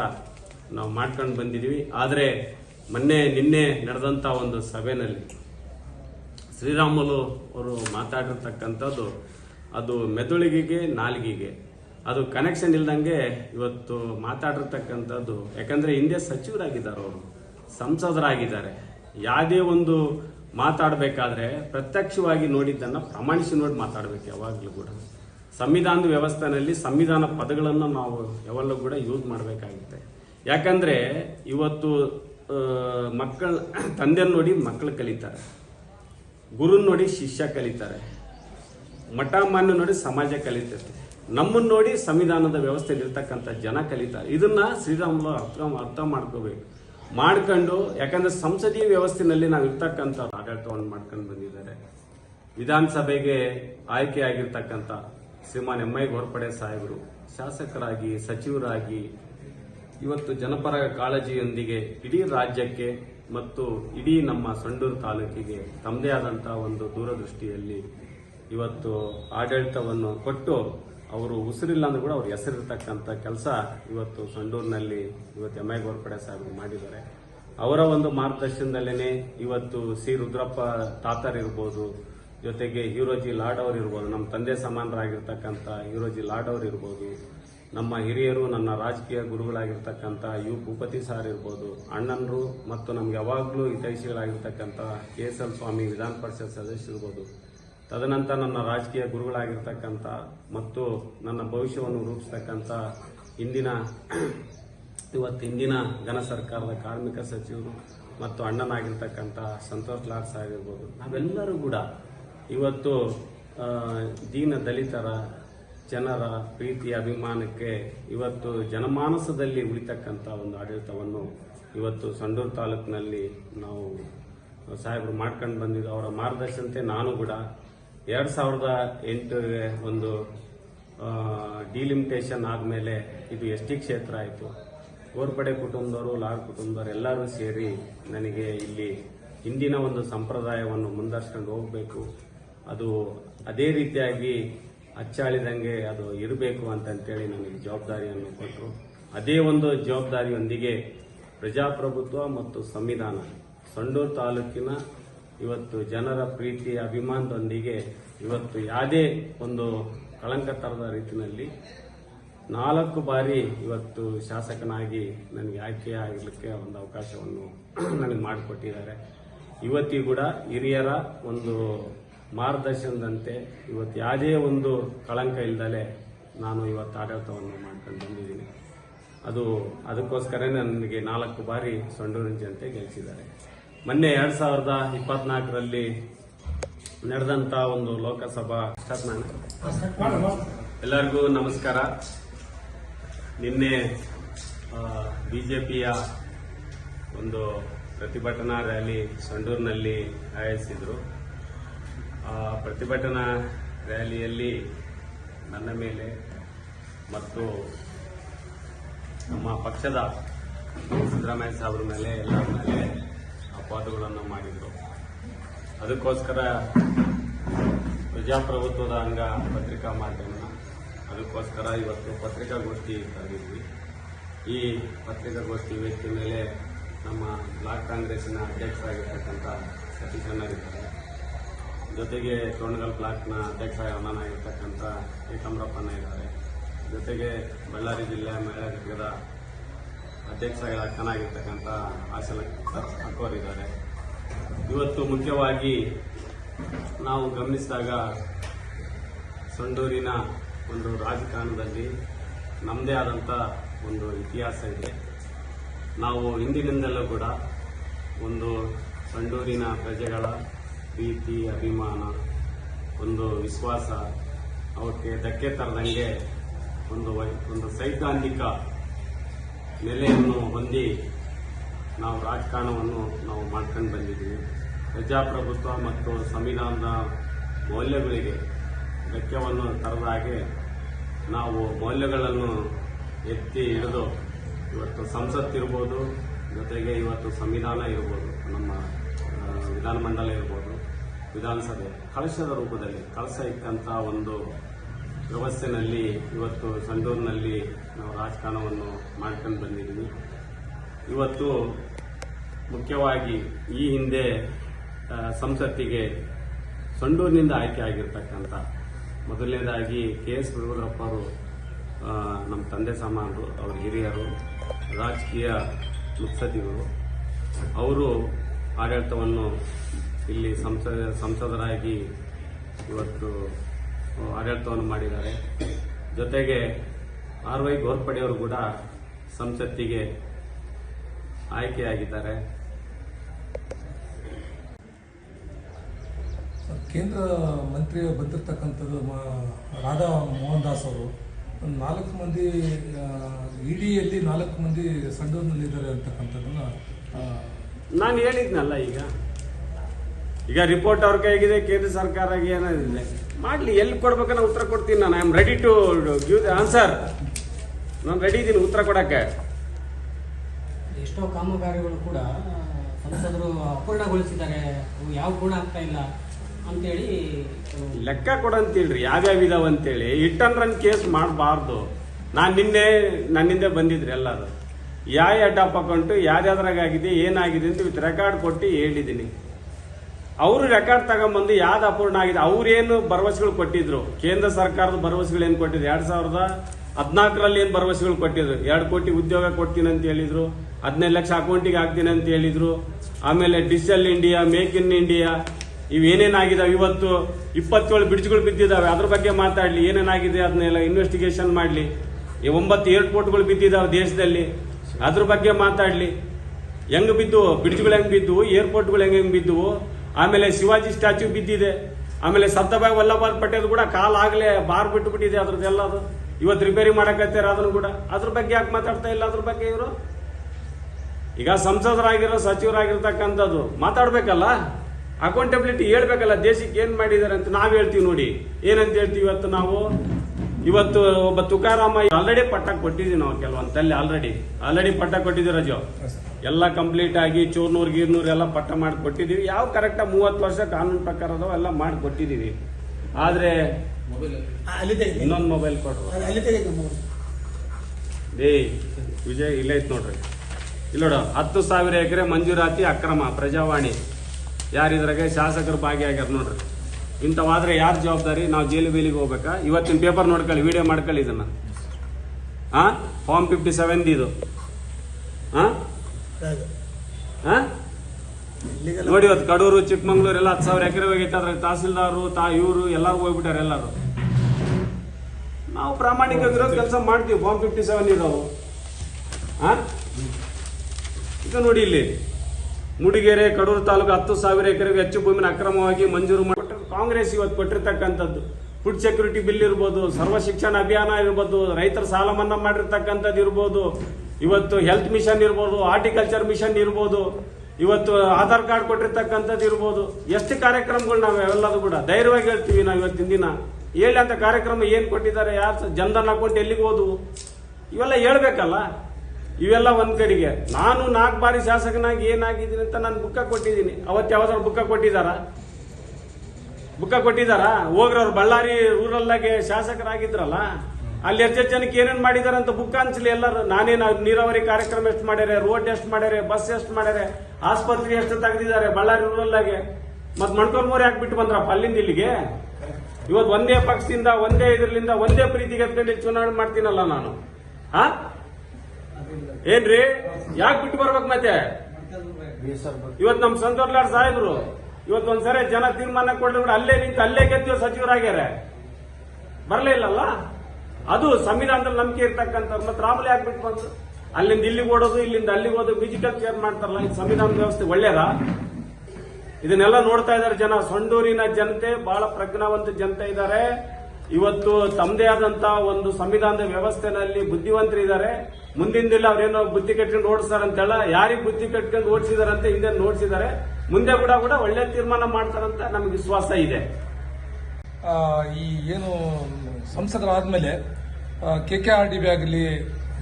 ನಾವು ಮಾಡ್ಕೊಂಡು ಬಂದಿದ್ದೀವಿ. ಆದರೆ ಮೊನ್ನೆ, ನಿನ್ನೆ ನಡೆದಂಥ ಒಂದು ಸಭೆಯಲ್ಲಿ ಶ್ರೀರಾಮುಲು ಅವರು ಮಾತಾಡಿರ್ತಕ್ಕಂಥದ್ದು ಅದು ಮೆದುಳಿಗೆ, ನಾಲ್ಗಿಗೆ. ಅದು ಕನೆಕ್ಷನ್ ಇಲ್ದಂಗೆ ಇವತ್ತು ಮಾತಾಡಿರ್ತಕ್ಕಂಥದ್ದು. ಯಾಕಂದರೆ ಹಿಂದೆ ಸಚಿವರಾಗಿದ್ದಾರೆ ಅವರು, ಸಂಸದರಾಗಿದ್ದಾರೆ. ಯಾವುದೇ ಒಂದು ಮಾತಾಡಬೇಕಾದ್ರೆ ಪ್ರತ್ಯಕ್ಷವಾಗಿ ನೋಡಿದ್ದನ್ನು ಪ್ರಮಾಣಿಸಿ ನೋಡಿ ಮಾತಾಡಬೇಕು ಯಾವಾಗಲೂ ಕೂಡ. ಸಂವಿಧಾನದ ವ್ಯವಸ್ಥೆಯಲ್ಲಿ ಸಂವಿಧಾನ ಪದಗಳನ್ನು ನಾವು ಯಾವಲ್ಲೂ ಕೂಡ ಯೂಸ್ ಮಾಡಬೇಕಾಗುತ್ತೆ. ಯಾಕಂದರೆ ಇವತ್ತು ಮಕ್ಕಳ ತಂದೆ ನೋಡಿ ಮಕ್ಕಳು ಕಲಿತಾರೆ. ಗುರುನ್ ನೋಡಿ ಶಿಷ್ಯ ಕಲಿತಾರೆ. ಮಠ ಮಾನ್ಯ ನೋಡಿ ಸಮಾಜ ಕಲಿತೈತೆ. ನಮ್ಮನ್ನ ನೋಡಿ ಸಂವಿಧಾನದ ವ್ಯವಸ್ಥೆಯಲ್ಲಿ ಇರ್ತಕ್ಕಂಥ ಜನ ಕಲಿತಾರೆ. ಇದನ್ನ ಶ್ರೀರಾಮುಲು ಅರ್ಥ ಅರ್ಥ ಮಾಡ್ಕೋಬೇಕು. ಮಾಡ್ಕೊಂಡು, ಯಾಕಂದ್ರೆ ಸಂಸದೀಯ ವ್ಯವಸ್ಥೆಯಲ್ಲಿ ನಾವು ಇರ್ತಕ್ಕಂಥ ಆಡಳಿತವನ್ನು ಮಾಡ್ಕೊಂಡು ಬಂದಿದ್ದಾರೆ. ವಿಧಾನಸಭೆಗೆ ಆಯ್ಕೆಯಾಗಿರ್ತಕ್ಕಂಥ ಶ್ರೀಮಾನ್ ಎಂ ಐ ಘೋರ್ಪಡೆ ಸಾಹೇಬರು, ಶಾಸಕರಾಗಿ, ಸಚಿವರಾಗಿ ಇವತ್ತು ಜನಪರ ಕಾಳಜಿಯೊಂದಿಗೆ ಇಡೀ ರಾಜ್ಯಕ್ಕೆ ಮತ್ತು ಇಡೀ ನಮ್ಮ ಸಂಡೂರು ತಾಲೂಕಿಗೆ ತಮ್ಮದೇ ಆದಂತಹ ಒಂದು ದೂರದೃಷ್ಟಿಯಲ್ಲಿ ಇವತ್ತು ಆಡಳಿತವನ್ನು ಕೊಟ್ಟು ಅವರು ಉಸಿರಿಲ್ಲ ಅಂದ್ರೂ ಕೂಡ ಅವ್ರ ಹೆಸರಿರ್ತಕ್ಕಂಥ ಕೆಲಸ ಇವತ್ತು ಸಂಡೂರಿನಲ್ಲಿ ಇವತ್ತು ಎಂ ಐ ಗೋರ್ಪಡೆ ಸಾಹೇಬರು ಮಾಡಿದ್ದಾರೆ. ಅವರ ಒಂದು ಮಾರ್ಗದರ್ಶನದಲ್ಲೇನೆ ಇವತ್ತು ಸಿ ರುದ್ರಪ್ಪ ತಾತರ್ ಇರ್ಬೋದು ಜೊತೆಗೆ ಹೀರೋಜಿ ಲಾಡ್ ಅವರು ಇರ್ಬೋದು, ನಮ್ಮ ತಂದೆ ಸಮಾನರಾಗಿರ್ತಕ್ಕಂಥ ಹೀರೋಜಿ ಲಾಡ್ ಅವರು ಇರ್ಬೋದು, ನಮ್ಮ ಹಿರಿಯರು ನನ್ನ ರಾಜಕೀಯ ಗುರುಗಳಾಗಿರ್ತಕ್ಕಂಥ ಯು ಭೂಪತಿ ಸಾರ್ ಇರ್ಬೋದು, ಅಣ್ಣನರು ಮತ್ತು ನಮ್ಗೆ ಯಾವಾಗಲೂ ಹಿತೈಷಿಗಳಾಗಿರ್ತಕ್ಕಂಥ K S L Swamy Vidhana Parishat ಸದಸ್ಯರಿರ್ಬೋದು ತದನಂತರ ನನ್ನ ರಾಜಕೀಯ ಗುರುಗಳಾಗಿರ್ತಕ್ಕಂಥ ಮತ್ತು ನನ್ನ ಭವಿಷ್ಯವನ್ನು ರೂಪಿಸ್ತಕ್ಕಂಥ ಇಂದಿನ ಇವತ್ತು ಇಂದಿನ ಘನ ಸರ್ಕಾರದ ಕಾರ್ಮಿಕ ಸಚಿವರು ಮತ್ತು ಅಣ್ಣನಾಗಿರ್ತಕ್ಕಂಥ ಸಂತೋಷ್ ಲಾಡ್ ಸಾಹೇಬ್ ಇರ್ಬೋದು. ನಾವೆಲ್ಲರೂ ಕೂಡ ಇವತ್ತು ದೀನ ದಲಿತರ ಜನರ ಪ್ರೀತಿ, ಅಭಿಮಾನಕ್ಕೆ ಇವತ್ತು ಜನಮಾನಸದಲ್ಲಿ ಉಳಿತಕ್ಕಂಥ ಒಂದು ಆಡಳಿತವನ್ನು ಇವತ್ತು ಸಂಡೂರು ತಾಲೂಕಿನಲ್ಲಿ ನಾವು ಸಾಹೇಬರು ಮಾಡ್ಕೊಂಡು ಬಂದಿದ್ದು ಅವರ ಮಾರ್ಗದರ್ಶನತೆ ನಾನು ಕೂಡ ಎರಡು ಸಾವಿರದ ಎಂಟು ಒಂದು ಡಿಲಿಮಿಟೇಷನ್ ಆದಮೇಲೆ ಇದು ಎಸ್ ಟಿ ಕ್ಷೇತ್ರ ಆಯಿತು. ಗೋರ್ಪಡೆ ಕುಟುಂಬದವರು ಲಾರ್ ಕುಟುಂಬದವರು ಎಲ್ಲರೂ ಸೇರಿ ನನಗೆ ಇಲ್ಲಿ ಹಿಂದಿನ ಒಂದು ಸಂಪ್ರದಾಯವನ್ನು ಮುಂದರ್ಸ್ಕೊಂಡು ಹೋಗಬೇಕು. ಅದು ಅದೇ ರೀತಿಯಾಗಿ ಅಚ್ಚಾಳಿದಂಗೆ ಅದು ಇರಬೇಕು ಅಂತಂತೇಳಿ ನನಗೆ ಜವಾಬ್ದಾರಿಯನ್ನು ಕೊಟ್ಟರು. ಅದೇ ಒಂದು ಜವಾಬ್ದಾರಿಯೊಂದಿಗೆ ಪ್ರಜಾಪ್ರಭುತ್ವ ಮತ್ತು ಸಂವಿಧಾನ, ಸಂಡೂರು ತಾಲೂಕಿನ ಇವತ್ತು ಜನರ ಪ್ರೀತಿ ಅಭಿಮಾನದೊಂದಿಗೆ ಇವತ್ತು ಯಾವುದೇ ಒಂದು ಕಳಂಕ ತರದ ರೀತಿಯಲ್ಲಿ ನಾಲ್ಕು ಬಾರಿ ಇವತ್ತು ಶಾಸಕನಾಗಿ ನನಗೆ ಆಯ್ಕೆ ಆಗಲಿಕ್ಕೆ ಒಂದು ಅವಕಾಶವನ್ನು ನನಗೆ ಮಾಡಿಕೊಟ್ಟಿದ್ದಾರೆ. ಇವತ್ತಿಗೂ ಕೂಡ ಹಿರಿಯರ ಒಂದು ಮಾರ್ಗದರ್ಶನದಂತೆ ಇವತ್ತು ಯಾವುದೇ ಒಂದು ಕಳಂಕ ಇಲ್ದಲೆ ನಾನು ಇವತ್ತು ಆಡಳಿತವನ್ನು ಮಾಡ್ಕೊಂಡು ಬಂದಿದ್ದೀನಿ. ಅದು ಅದಕ್ಕೋಸ್ಕರನೇ ನನಗೆ ನಾಲ್ಕು ಬಾರಿ ಸೊಂಡೂರಿನ ಜನತೆ ಗೆಲ್ಲಿಸಿದ್ದಾರೆ ಮೊನ್ನೆ ಎರಡು ಸಾವಿರದ ಇಪ್ಪತ್ನಾಲ್ಕರಲ್ಲಿ ನಡೆದಂಥ ಒಂದು ಲೋಕಸಭಾ? ಎಲ್ಲರಿಗೂ ನಮಸ್ಕಾರ. ನಿನ್ನೆ ಬಿ ಜೆ ಪಿಯ ಒಂದು ಪ್ರತಿಭಟನಾ ರ್ಯಾಲಿ ಸಂಡೂರಿನಲ್ಲಿ ಆಯೋಜಿಸಿದ್ರು. ಪ್ರತಿಭಟನಾ ರ್ಯಾಲಿಯಲ್ಲಿ ನನ್ನ ಮೇಲೆ ಮತ್ತು ನಮ್ಮ ಪಕ್ಷದ ಸಿದ್ದರಾಮಯ್ಯ ಸಾಹೇಬ್ರ ಮೇಲೆ ಎಲ್ಲರ ಮೇಲೆ ಅಪವಾದಗಳನ್ನು ಮಾಡಿದರು. ಅದಕ್ಕೋಸ್ಕರ ಪ್ರಜಾಪ್ರಭುತ್ವದ ಅಂಗ ಪತ್ರಿಕಾ ಮಾಧ್ಯಮ ಅದಕ್ಕೋಸ್ಕರ ಇವತ್ತು ಪತ್ರಿಕಾಗೋಷ್ಠಿ ಕರೆದಿದ್ವಿ. ಈ ಪತ್ರಿಕಾಗೋಷ್ಠಿ ವೇದಿಕೆ ಮೇಲೆ ನಮ್ಮ ಬ್ಲಾಕ್ ಕಾಂಗ್ರೆಸ್ಸಿನ ಅಧ್ಯಕ್ಷರಾಗಿರ್ತಕ್ಕಂಥ ಸತೀಶ್ ಅಣ್ಣರಿದ್ದಾರೆ. ಜೊತೆಗೆ ತೋಣಗಲ್ ಬ್ಲಾಕ್ನ ಅಧ್ಯಕ್ಷ ಅಣ್ಣನಾಗಿರ್ತಕ್ಕಂಥ ಏಕಮ್ರಪ್ಪಣ್ಣ ಇದ್ದಾರೆ. ಜೊತೆಗೆ ಬಳ್ಳಾರಿ ಜಿಲ್ಲೆ ಮಹಿಳಾ ಘಟಕದ ಅಧ್ಯಕ್ಷ ಅಕ್ಕನಾಗಿರ್ತಕ್ಕಂಥ ಆಶಲ ಅಕ್ಕೋರ್ ಇದ್ದಾರೆ. ಇವತ್ತು ಮುಖ್ಯವಾಗಿ ನಾವು ಗಮನಿಸಿದಾಗ ಸಂಡೂರಿನ ಒಂದು ರಾಜಕಾರಣದಲ್ಲಿ ನಮ್ಮದೇ ಆದಂಥ ಒಂದು ಇತಿಹಾಸ ಇದೆ. ನಾವು ಹಿಂದಿನಿಂದಲೂ ಕೂಡ ಒಂದು ಸಂಡೂರಿನ ಪ್ರಜೆಗಳ ಪ್ರೀತಿ, ಅಭಿಮಾನ, ಒಂದು ವಿಶ್ವಾಸ, ಅವಕ್ಕೆ ಧಕ್ಕೆ ತರದಂಗೆ ಒಂದು ಒಂದು ಸೈದ್ಧಾಂತಿಕ ನೆಲೆಯನ್ನು ಹೊಂದಿ ನಾವು ರಾಜಕಾರಣವನ್ನು ನಾವು ಮಾಡ್ಕೊಂಡು ಬಂದಿದ್ದೀವಿ. ಪ್ರಜಾಪ್ರಭುತ್ವ ಮತ್ತು ಸಂವಿಧಾನದ ಮೌಲ್ಯಗಳಿಗೆ ಧಕ್ಕೆವನ್ನು ತರದ ಹಾಗೆ ನಾವು ಮೌಲ್ಯಗಳನ್ನು ಎತ್ತಿ ಹಿಡಿದು ಇವತ್ತು ಸಂಸತ್ ಇರ್ಬೋದು, ಜೊತೆಗೆ ಇವತ್ತು ಸಂವಿಧಾನ ಇರ್ಬೋದು, ನಮ್ಮ ವಿಧಾನಮಂಡಲ ಇರ್ಬೋದು. ವಿಧಾನಸಭೆ ಕಳಶದ ರೂಪದಲ್ಲಿ ಕಳಶ ಇಕ್ಕಂಥ ಒಂದು ವ್ಯವಸ್ಥೆನಲ್ಲಿ ಇವತ್ತು ಸಂಡೂರಿನಲ್ಲಿ ನಾವು ರಾಜಕಾರಣವನ್ನು ಮಾಡ್ಕೊಂಡು ಬಂದಿದ್ದೀವಿ. ಇವತ್ತು ಮುಖ್ಯವಾಗಿ ಈ ಹಿಂದೆ ಸಂಸತ್ತಿಗೆ ಸಂಡೂರಿನಿಂದ ಆಯ್ಕೆ ಆಗಿರ್ತಕ್ಕಂಥ, ಮೊದಲನೇದಾಗಿ ಕೆ ಎಸ್ ಅವರು ನಮ್ಮ ತಂದೆ ಸಮಾನರು, ಅವ್ರ ಹಿರಿಯರು, ರಾಜಕೀಯ ಮುತ್ಸದಿಗಳು ಅವರು ಆಡಳಿತವನ್ನು ಇಲ್ಲಿ ಸಂಸದ ಸಂಸದರಾಗಿ ಇವತ್ತು ಆಡಳಿತವನ್ನು ಮಾಡಿದ್ದಾರೆ. ಜೊತೆಗೆ ಆರ್ ವೈ ಗೋರ್ಪಡೆಯವರು ಕೂಡ ಸಂಸತ್ತಿಗೆ ಆಯ್ಕೆಯಾಗಿದ್ದಾರೆ.
ಕೇಂದ್ರ ಮಂತ್ರಿ ಬಂದಿರತಕ್ಕಂಥದ್ದು ರಾಧಾ ಮೋಹನ್ ದಾಸ್ ಅವರು. ಒಂದು ನಾಲ್ಕು ಮಂದಿ ಇಡಿಯಲ್ಲಿ ನಾಲ್ಕು ಮಂದಿ ಸಂಘದಲ್ಲಿದ್ದಾರೆ ಅಂತಕ್ಕಂಥದ್ದನ್ನ
ನಾನು ಹೇಳಿದ್ನಲ್ಲ ಈಗ. ಈಗ ರಿಪೋರ್ಟ್ ಅವ್ರ ಕೈಗಿದೆ ಕೇಂದ್ರ ಸರ್ಕಾರ ಏನಿದೆ ಮಾಡ್ಲಿ ಎಲ್ಲಿ ಕೊಡ್ಬೇಕನ್ನ ಉತ್ತರ ಕೊಡ್ತೀನಿ ನಾನು. I am ready to give the answer ನಾನು ರೆಡಿ ಇದ್ದೀನಿ ಉತ್ತರ ಕೊಡಕ್ಕೆ.
ಎಷ್ಟೋ ಕಾಮಗಾರಿಗಳು ಕೂಡ ಸಂಸದರು ಅಪೂರ್ಣಗೊಳಿಸಿದ್ದಾರೆ. ಯಾವ ಗುಣ ಆಗ್ತಾ ಇಲ್ಲ ಅಂತೇಳಿ
ಲೆಕ್ಕ ಕೊಡಂತೀಳ್ರಿ ಯಾವ್ಯಾವ ಇದಾವ ಅಂತೇಳಿ. ಹಿಟ್ ಅಂಡ್ ರನ್ ಕೇಸ್ ಮಾಡಬಾರ್ದು. ನಾನು ನಿನ್ನೆ ನನ್ನಿಂದ ಬಂದಿದ್ರಿ ಎಲ್ಲರೂ. ಯಾವ ಅಡ್ಡಪ್ಪ ಹಾಕೊಂಡು ಯಾವ್ದಾದ್ರಾಗ ಆಗಿದೆ ಏನಾಗಿದೆ ಅಂತ ವಿತ್ ರೆಕಾರ್ಡ್ ಕೊಟ್ಟು ಹೇಳಿದ್ದೀನಿ. ಅವರು ರೆಕಾರ್ಡ್ ತಗೊಂಬಂದು ಯಾವ್ದು ಅಪೂರ್ಣ ಆಗಿದೆ, ಅವ್ರೇನು ಭರವಸೆಗಳು ಕೊಟ್ಟಿದ್ರು? ಕೇಂದ್ರ ಸರ್ಕಾರದ ಭರವಸೆಗಳು ಏನು ಕೊಟ್ಟಿದ್ರು? ಎರಡ್ ಸಾವಿರದ ಹದಿನಾಲ್ಕರಲ್ಲಿ ಏನು ಭರವಸೆಗಳು ಕೊಟ್ಟಿದ್ರು? ಎರಡು ಕೋಟಿ ಉದ್ಯೋಗ ಕೊಡ್ತೀನಿ ಅಂತ ಹೇಳಿದ್ರು, ಹದಿನೈದು ಲಕ್ಷ ಅಕೌಂಟಿಗೆ ಹಾಕ್ತೀನಿ ಅಂತ ಹೇಳಿದ್ರು, ಆಮೇಲೆ digital India, make in India ಇವೇನೇನಾಗಿದಾವೆ ಇವತ್ತು? ಇಪ್ಪತ್ತೇಳು ಬ್ರಿಡ್ಜ್ಗಳು ಬಿದ್ದಿದ್ದಾವೆ ಅದ್ರ ಬಗ್ಗೆ ಮಾತಾಡ್ಲಿ. ಏನೇನಾಗಿದೆ ಅದನ್ನೆಲ್ಲ ಇನ್ವೆಸ್ಟಿಗೇಷನ್ ಮಾಡಲಿ. ಈ ಒಂಬತ್ತು ಏರ್ಪೋರ್ಟ್ಗಳು ಬಿದ್ದಿದ್ದಾವೆ ದೇಶದಲ್ಲಿ. ಅದ್ರ ಬಗ್ಗೆ ಮಾತಾಡ್ಲಿ. ಹೆಂಗ್ ಬಿದ್ದು ಬ್ರಿಡ್ಜ್ಗಳು ಹೆಂಗ್ ಬಿದ್ದು ಏರ್ಪೋರ್ಟ್ಗಳು ಹೆಂಗ್ ಹೆಂಗ್ ಬಿದ್ದು ಆಮೇಲೆ ಶಿವಾಜಿ ಸ್ಟ್ಯಾಚ್ಯೂ ಬಿದ್ದಿದೆ. ಆಮೇಲೆ ಸರ್ದಾಬಾಯಿ ವಲ್ಲಭಾಯ್ ಪಟೇಲ್ ಕೂಡ ಕಾಲ್ ಆಗಲೇ ಬಾರ್ ಬಿಟ್ಟು ಬಿಟ್ಟಿದೆ ಅದ್ರದ್ದೆಲ್ಲ ಅದು. ಇವತ್ತು ರಿಪೇರಿ ಮಾಡಕತ್ತಾರ ಅದನ್ನು ಕೂಡ. ಅದ್ರ ಬಗ್ಗೆ ಯಾಕೆ ಮಾತಾಡ್ತಾ ಇಲ್ಲ ಅದ್ರ ಬಗ್ಗೆ ಇವರು? ಈಗ ಸಂಸದರಾಗಿರೋ ಸಚಿವರಾಗಿರ್ತಕ್ಕಂಥದ್ದು ಮಾತಾಡ್ಬೇಕಲ್ಲ? ಅಕೌಂಟಬಿಲಿಟಿ ಹೇಳ್ಬೇಕಲ್ಲ, ದೇಶಕ್ಕೆ ಏನು ಮಾಡಿದ್ದಾರೆ ಅಂತ ನಾವು ಹೇಳ್ತೀವಿ ನೋಡಿ. ಏನಂತ ಹೇಳ್ತೀವಿ ಇವತ್ತು ನಾವು? ಇವತ್ತು ಒಬ್ಬ ತುಕಾರಾಮ ಆಲ್ರೆಡಿ ಪಟ್ಟ ಕೊಟ್ಟಿದ್ದೀವಿ ನಾವು ಕೆಲವೊಂದಲ್ಲಿ ಆಲ್ರೆಡಿ. ಆಲ್ರೆಡಿ ಪಟ್ಟ ಕೊಟ್ಟಿದ್ದೀವಿ ರಜು. ಎಲ್ಲ ಕಂಪ್ಲೀಟ್ ಆಗಿ ಚೂರ್ನೂರ್ ಗೀರ್ನೂರ್ ಎಲ್ಲ ಪಟ್ಟ ಮಾಡಿ ಕೊಟ್ಟಿದ್ದೀವಿ. ಯಾವ ಕರೆಕ್ಟಾಗಿ ಮೂವತ್ತು ವರ್ಷ ಕಾನೂನು ಪ್ರಕಾರದವ ಎಲ್ಲ ಮಾಡಿ ಕೊಟ್ಟಿದ್ದೀವಿ. ಆದ್ರೆ ಇನ್ನೊಂದು ಮೊಬೈಲ್
ಕೊಟ್ಟರು
ಏಯ್ ವಿಜಯ್ ಇಲ್ಲ ಐತೆ ನೋಡ್ರಿ. ಇಲ್ಲ ನೋಡು ಹತ್ತು ಸಾವಿರ ಎಕರೆ ಮಂಜೂರಾತಿ ಅಕ್ರಮ ಪ್ರಜಾವಾಣಿ. ಯಾರಿದ್ರಾಗೆ ಶಾಸಕರು ಭಾಗಿಯಾಗ್ಯಾರ ನೋಡ್ರಿ. ಇಂಥವಾದ್ರೆ ಯಾರು ಜವಾಬ್ದಾರಿ? ನಾವು ಜೈಲು ಬೇಲಿಗೆ ಹೋಗ್ಬೇಕಾ? ಇವತ್ತಿನ ಪೇಪರ್ ನೋಡ್ಕೊಳ್ಳಿ ವಿಡಿಯೋ ಮಾಡ್ಕೊಳ್ಳಿ ಇದನ್ನ. ಹಾಂ ಫಾರ್ಮ್ ಫಿಫ್ಟಿ ಸೆವೆನ್ ಇದು. ಹಾ ನೋಡಿ ಇವತ್ತು ಕಡೂರು ಚಿಕ್ಕಮಂಗ್ಳೂರು ಎಲ್ಲ ಹತ್ತು ಸಾವಿರ ಎಕರೆ ಹೋಗೈತೆ. ಅದ್ರಾಗ ತಹಸೀಲ್ದಾರು ತಾ ಇವರು ಎಲ್ಲರೂ ಹೋಗ್ಬಿಟ್ಟಾರೆ ಎಲ್ಲರೂ. ನಾವು ಪ್ರಾಮಾಣಿಕವಾಗಿರೋ ಕೆಲಸ ಮಾಡ್ತೀವಿ. ಫಾರ್ಮ್ ಫಿಫ್ಟಿ ಸೆವೆನ್ ಇದಾವು ಹಾ? ಈಗ ನೋಡಿ ಇಲ್ಲಿ. ಮೂಡಿಗೆರೆ ಕಡೂರು ತಾಲೂಕು ಹತ್ತು ಸಾವಿರ ಎಕರೆಗೆ ಹೆಚ್ಚು ಭೂಮಿನ ಅಕ್ರಮವಾಗಿ ಮಂಜೂರು ಮಾಡಿ ಕಾಂಗ್ರೆಸ್ ಇವತ್ತು ಕೊಟ್ಟಿರ್ತಕ್ಕಂಥದ್ದು. ಫುಡ್ ಸೆಕ್ಯೂರಿಟಿ ಬಿಲ್ ಇರ್ಬೋದು ಸರ್ವ ಶಿಕ್ಷಣ ಅಭಿಯಾನ ಇರ್ಬೋದು ರೈತರ ಸಾಲ ಮನ್ನಾ ಮಾಡಿರ್ತಕ್ಕಂಥದ್ದು ಇರ್ಬೋದು. ಇವತ್ತು ಹೆಲ್ತ್ ಮಿಷನ್ ಇರ್ಬೋದು ಹಾರ್ಟಿಕಲ್ಚರ್ ಮಿಷನ್ ಇರ್ಬೋದು, ಇವತ್ತು ಆಧಾರ್ ಕಾರ್ಡ್ ಕೊಟ್ಟಿರ್ತಕ್ಕಂಥದ್ದು ಇರ್ಬೋದು. ಎಷ್ಟು ಕಾರ್ಯಕ್ರಮಗಳು ನಾವು ಎಲ್ಲದೂ ಕೂಡ ಧೈರ್ಯವಾಗಿ ಹೇಳ್ತೀವಿ ನಾವು ಇವತ್ತಿನ ದಿನ. ಹೇಳಿ ಅಂತ ಕಾರ್ಯಕ್ರಮ ಏನು ಕೊಟ್ಟಿದ್ದಾರೆ, ಯಾರು ಜನ್ಧನ್ ಅಕೌಂಟ್ ಎಲ್ಲಿಗೆ ಹೋದವು ಇವೆಲ್ಲ ಹೇಳ್ಬೇಕಲ್ಲ. ಇವೆಲ್ಲ ಒಂದು ಕಡೆಗೆ. ನಾನು ನಾಲ್ಕು ಬಾರಿ ಶಾಸಕನಾಗಿ ಏನಾಗಿದ್ದೀನಿ ಅಂತ ನಾನು ಬುಕ್ಕ ಕೊಟ್ಟಿದ್ದೀನಿ. ಅವತ್ತು ಯಾವ್ದಾದ್ರು ಬುಕ್ಕ ಕೊಟ್ಟಿದಾರ ಬುಕ್ಕ ಕೊಟ್ಟಿದಾರ ಹೋಗ್ರವ್ರು, ಬಳ್ಳಾರಿ ರೂರಲ್ಲಾಗೆ ಶಾಸಕರಾಗಿದ್ರಲ್ಲ. ಅಲ್ಲಿ ಎಷ್ಟು ಜನಕ್ಕೆ ಏನೇನ್ ಮಾಡಿದಾರೆ ಅಂತ ಬುಕ್ ಹಂಚಲಿ ಎಲ್ಲರೂ. ನಾನೇನು ನೀರಾವರಿ ಕಾರ್ಯಕ್ರಮ ಎಷ್ಟು ಮಾಡ್ಯಾರೆ ರೋಡ್ ಎಷ್ಟು ಮಾಡ್ಯಾರೆ ಬಸ್ ಎಷ್ಟು ಮಾಡ್ಯಾರೆ, ಆಸ್ಪತ್ರೆ ಎಷ್ಟು ತೆಗೆದಿದ್ದಾರೆ, ಬಳ್ಳಾರಿ ರೂರಲ್ ರೂರಲ್ಲಾಗೆ ಮತ್ ಮೂರು ಯಾಕೆ ಬಿಟ್ಟು ಬಂದ್ರಪ್ಪ ಅಲ್ಲಿಂದ ಇಲ್ಲಿಗೆ. ಇವತ್ತು ಒಂದೇ ಪಕ್ಷದಿಂದ, ಒಂದೇ ಇದರಿಂದ ಒಂದೇ ಪ್ರೀತಿಗೆ ಎತ್ಕೊಂಡು ಚುನಾವಣೆ ಮಾಡ್ತೀನಲ್ಲ ನಾನು. ಹಾ ಏನ್ರಿ? ಯಾಕೆ ಬಿಟ್ಟು ಬರ್ಬೇಕು ಮತ್ತೆ? ಇವತ್ತು ನಮ್ ಸಂತೋರ್ಲಾಡ್ ಸಾಹೇಬ್ರು ಇವತ್ತು ಒಂದ್ಸರಿ ಜನ ತೀರ್ಮಾನ ಕೊಡ್ಲಿ ಕೂಡ ಅಲ್ಲೇ ನಿಂತು ಅಲ್ಲೇ ಗೆದ್ದು ಸಚಿವರಾಗ್ಯಾರ. ಬರ್ಲೇ ಇಲ್ಲಲ್ಲ? ಅದು ಸಂವಿಧಾನದಲ್ಲಿ ನಂಬಿಕೆ ಇರ್ತಕ್ಕಂಥವ್ರು. ಮತ್ತೆ ರಾಮಲಿ ಆಗ್ಬಿಟ್ಟು ಬಿಟ್ಟು ಬಂದ್ರು ಅಲ್ಲಿಂದ ಇಲ್ಲಿಗೆ ಓಡೋದು, ಇಲ್ಲಿಂದ ಅಲ್ಲಿಗೆ ಓದೋದು ಮ್ಯೂಸಿಕಲ್ ಚೇರ್ ಮಾಡ್ತಾರಲ್ಲ, ಇದು ಸಂವಿಧಾನ ವ್ಯವಸ್ಥೆ ಒಳ್ಳೇದಾ? ಇದನ್ನೆಲ್ಲ ನೋಡ್ತಾ ಇದ್ದಾರೆ ಜನ. ಸೊಂಡೂರಿನ ಜನತೆ, ಬಹಳ ಪ್ರಜ್ಞಾವಂತ ಜನತೆ ಇದ್ದಾರೆ. ಇವತ್ತು ತಮ್ಮದೇ ಆದಂತ ಒಂದು ಸಂವಿಧಾನದ ವ್ಯವಸ್ಥೆನಲ್ಲಿ ಬುದ್ಧಿವಂತರಿದ್ದಾರೆ ಮುಂದಿನ ದಿನ ಅವ್ರೇನೋ ಬುದ್ಧಿ ಕಟ್ಕೊಂಡು ಓಡಿಸ್ತಾರಂತೆಲ್ಲ ಯಾರಿಗೆ ಬುದ್ಧಿ ಕಟ್ಕೊಂಡು ಓಡಿಸಿದಾರಂತೆ ಹಿಂದೆ ನೋಡಿಸಿದ್ದಾರೆ. ಮುಂದೆ ಕೂಡ ಕೂಡ ಒಳ್ಳೆ ತೀರ್ಮಾನ ಮಾಡ್ತಾರಂತ ನಮ್ಗೆ ವಿಶ್ವಾಸ ಇದೆ.
ಈ ಏನು ಸಂಸದರಾದಮೇಲೆ K K R D B ಆಗಿರಲಿ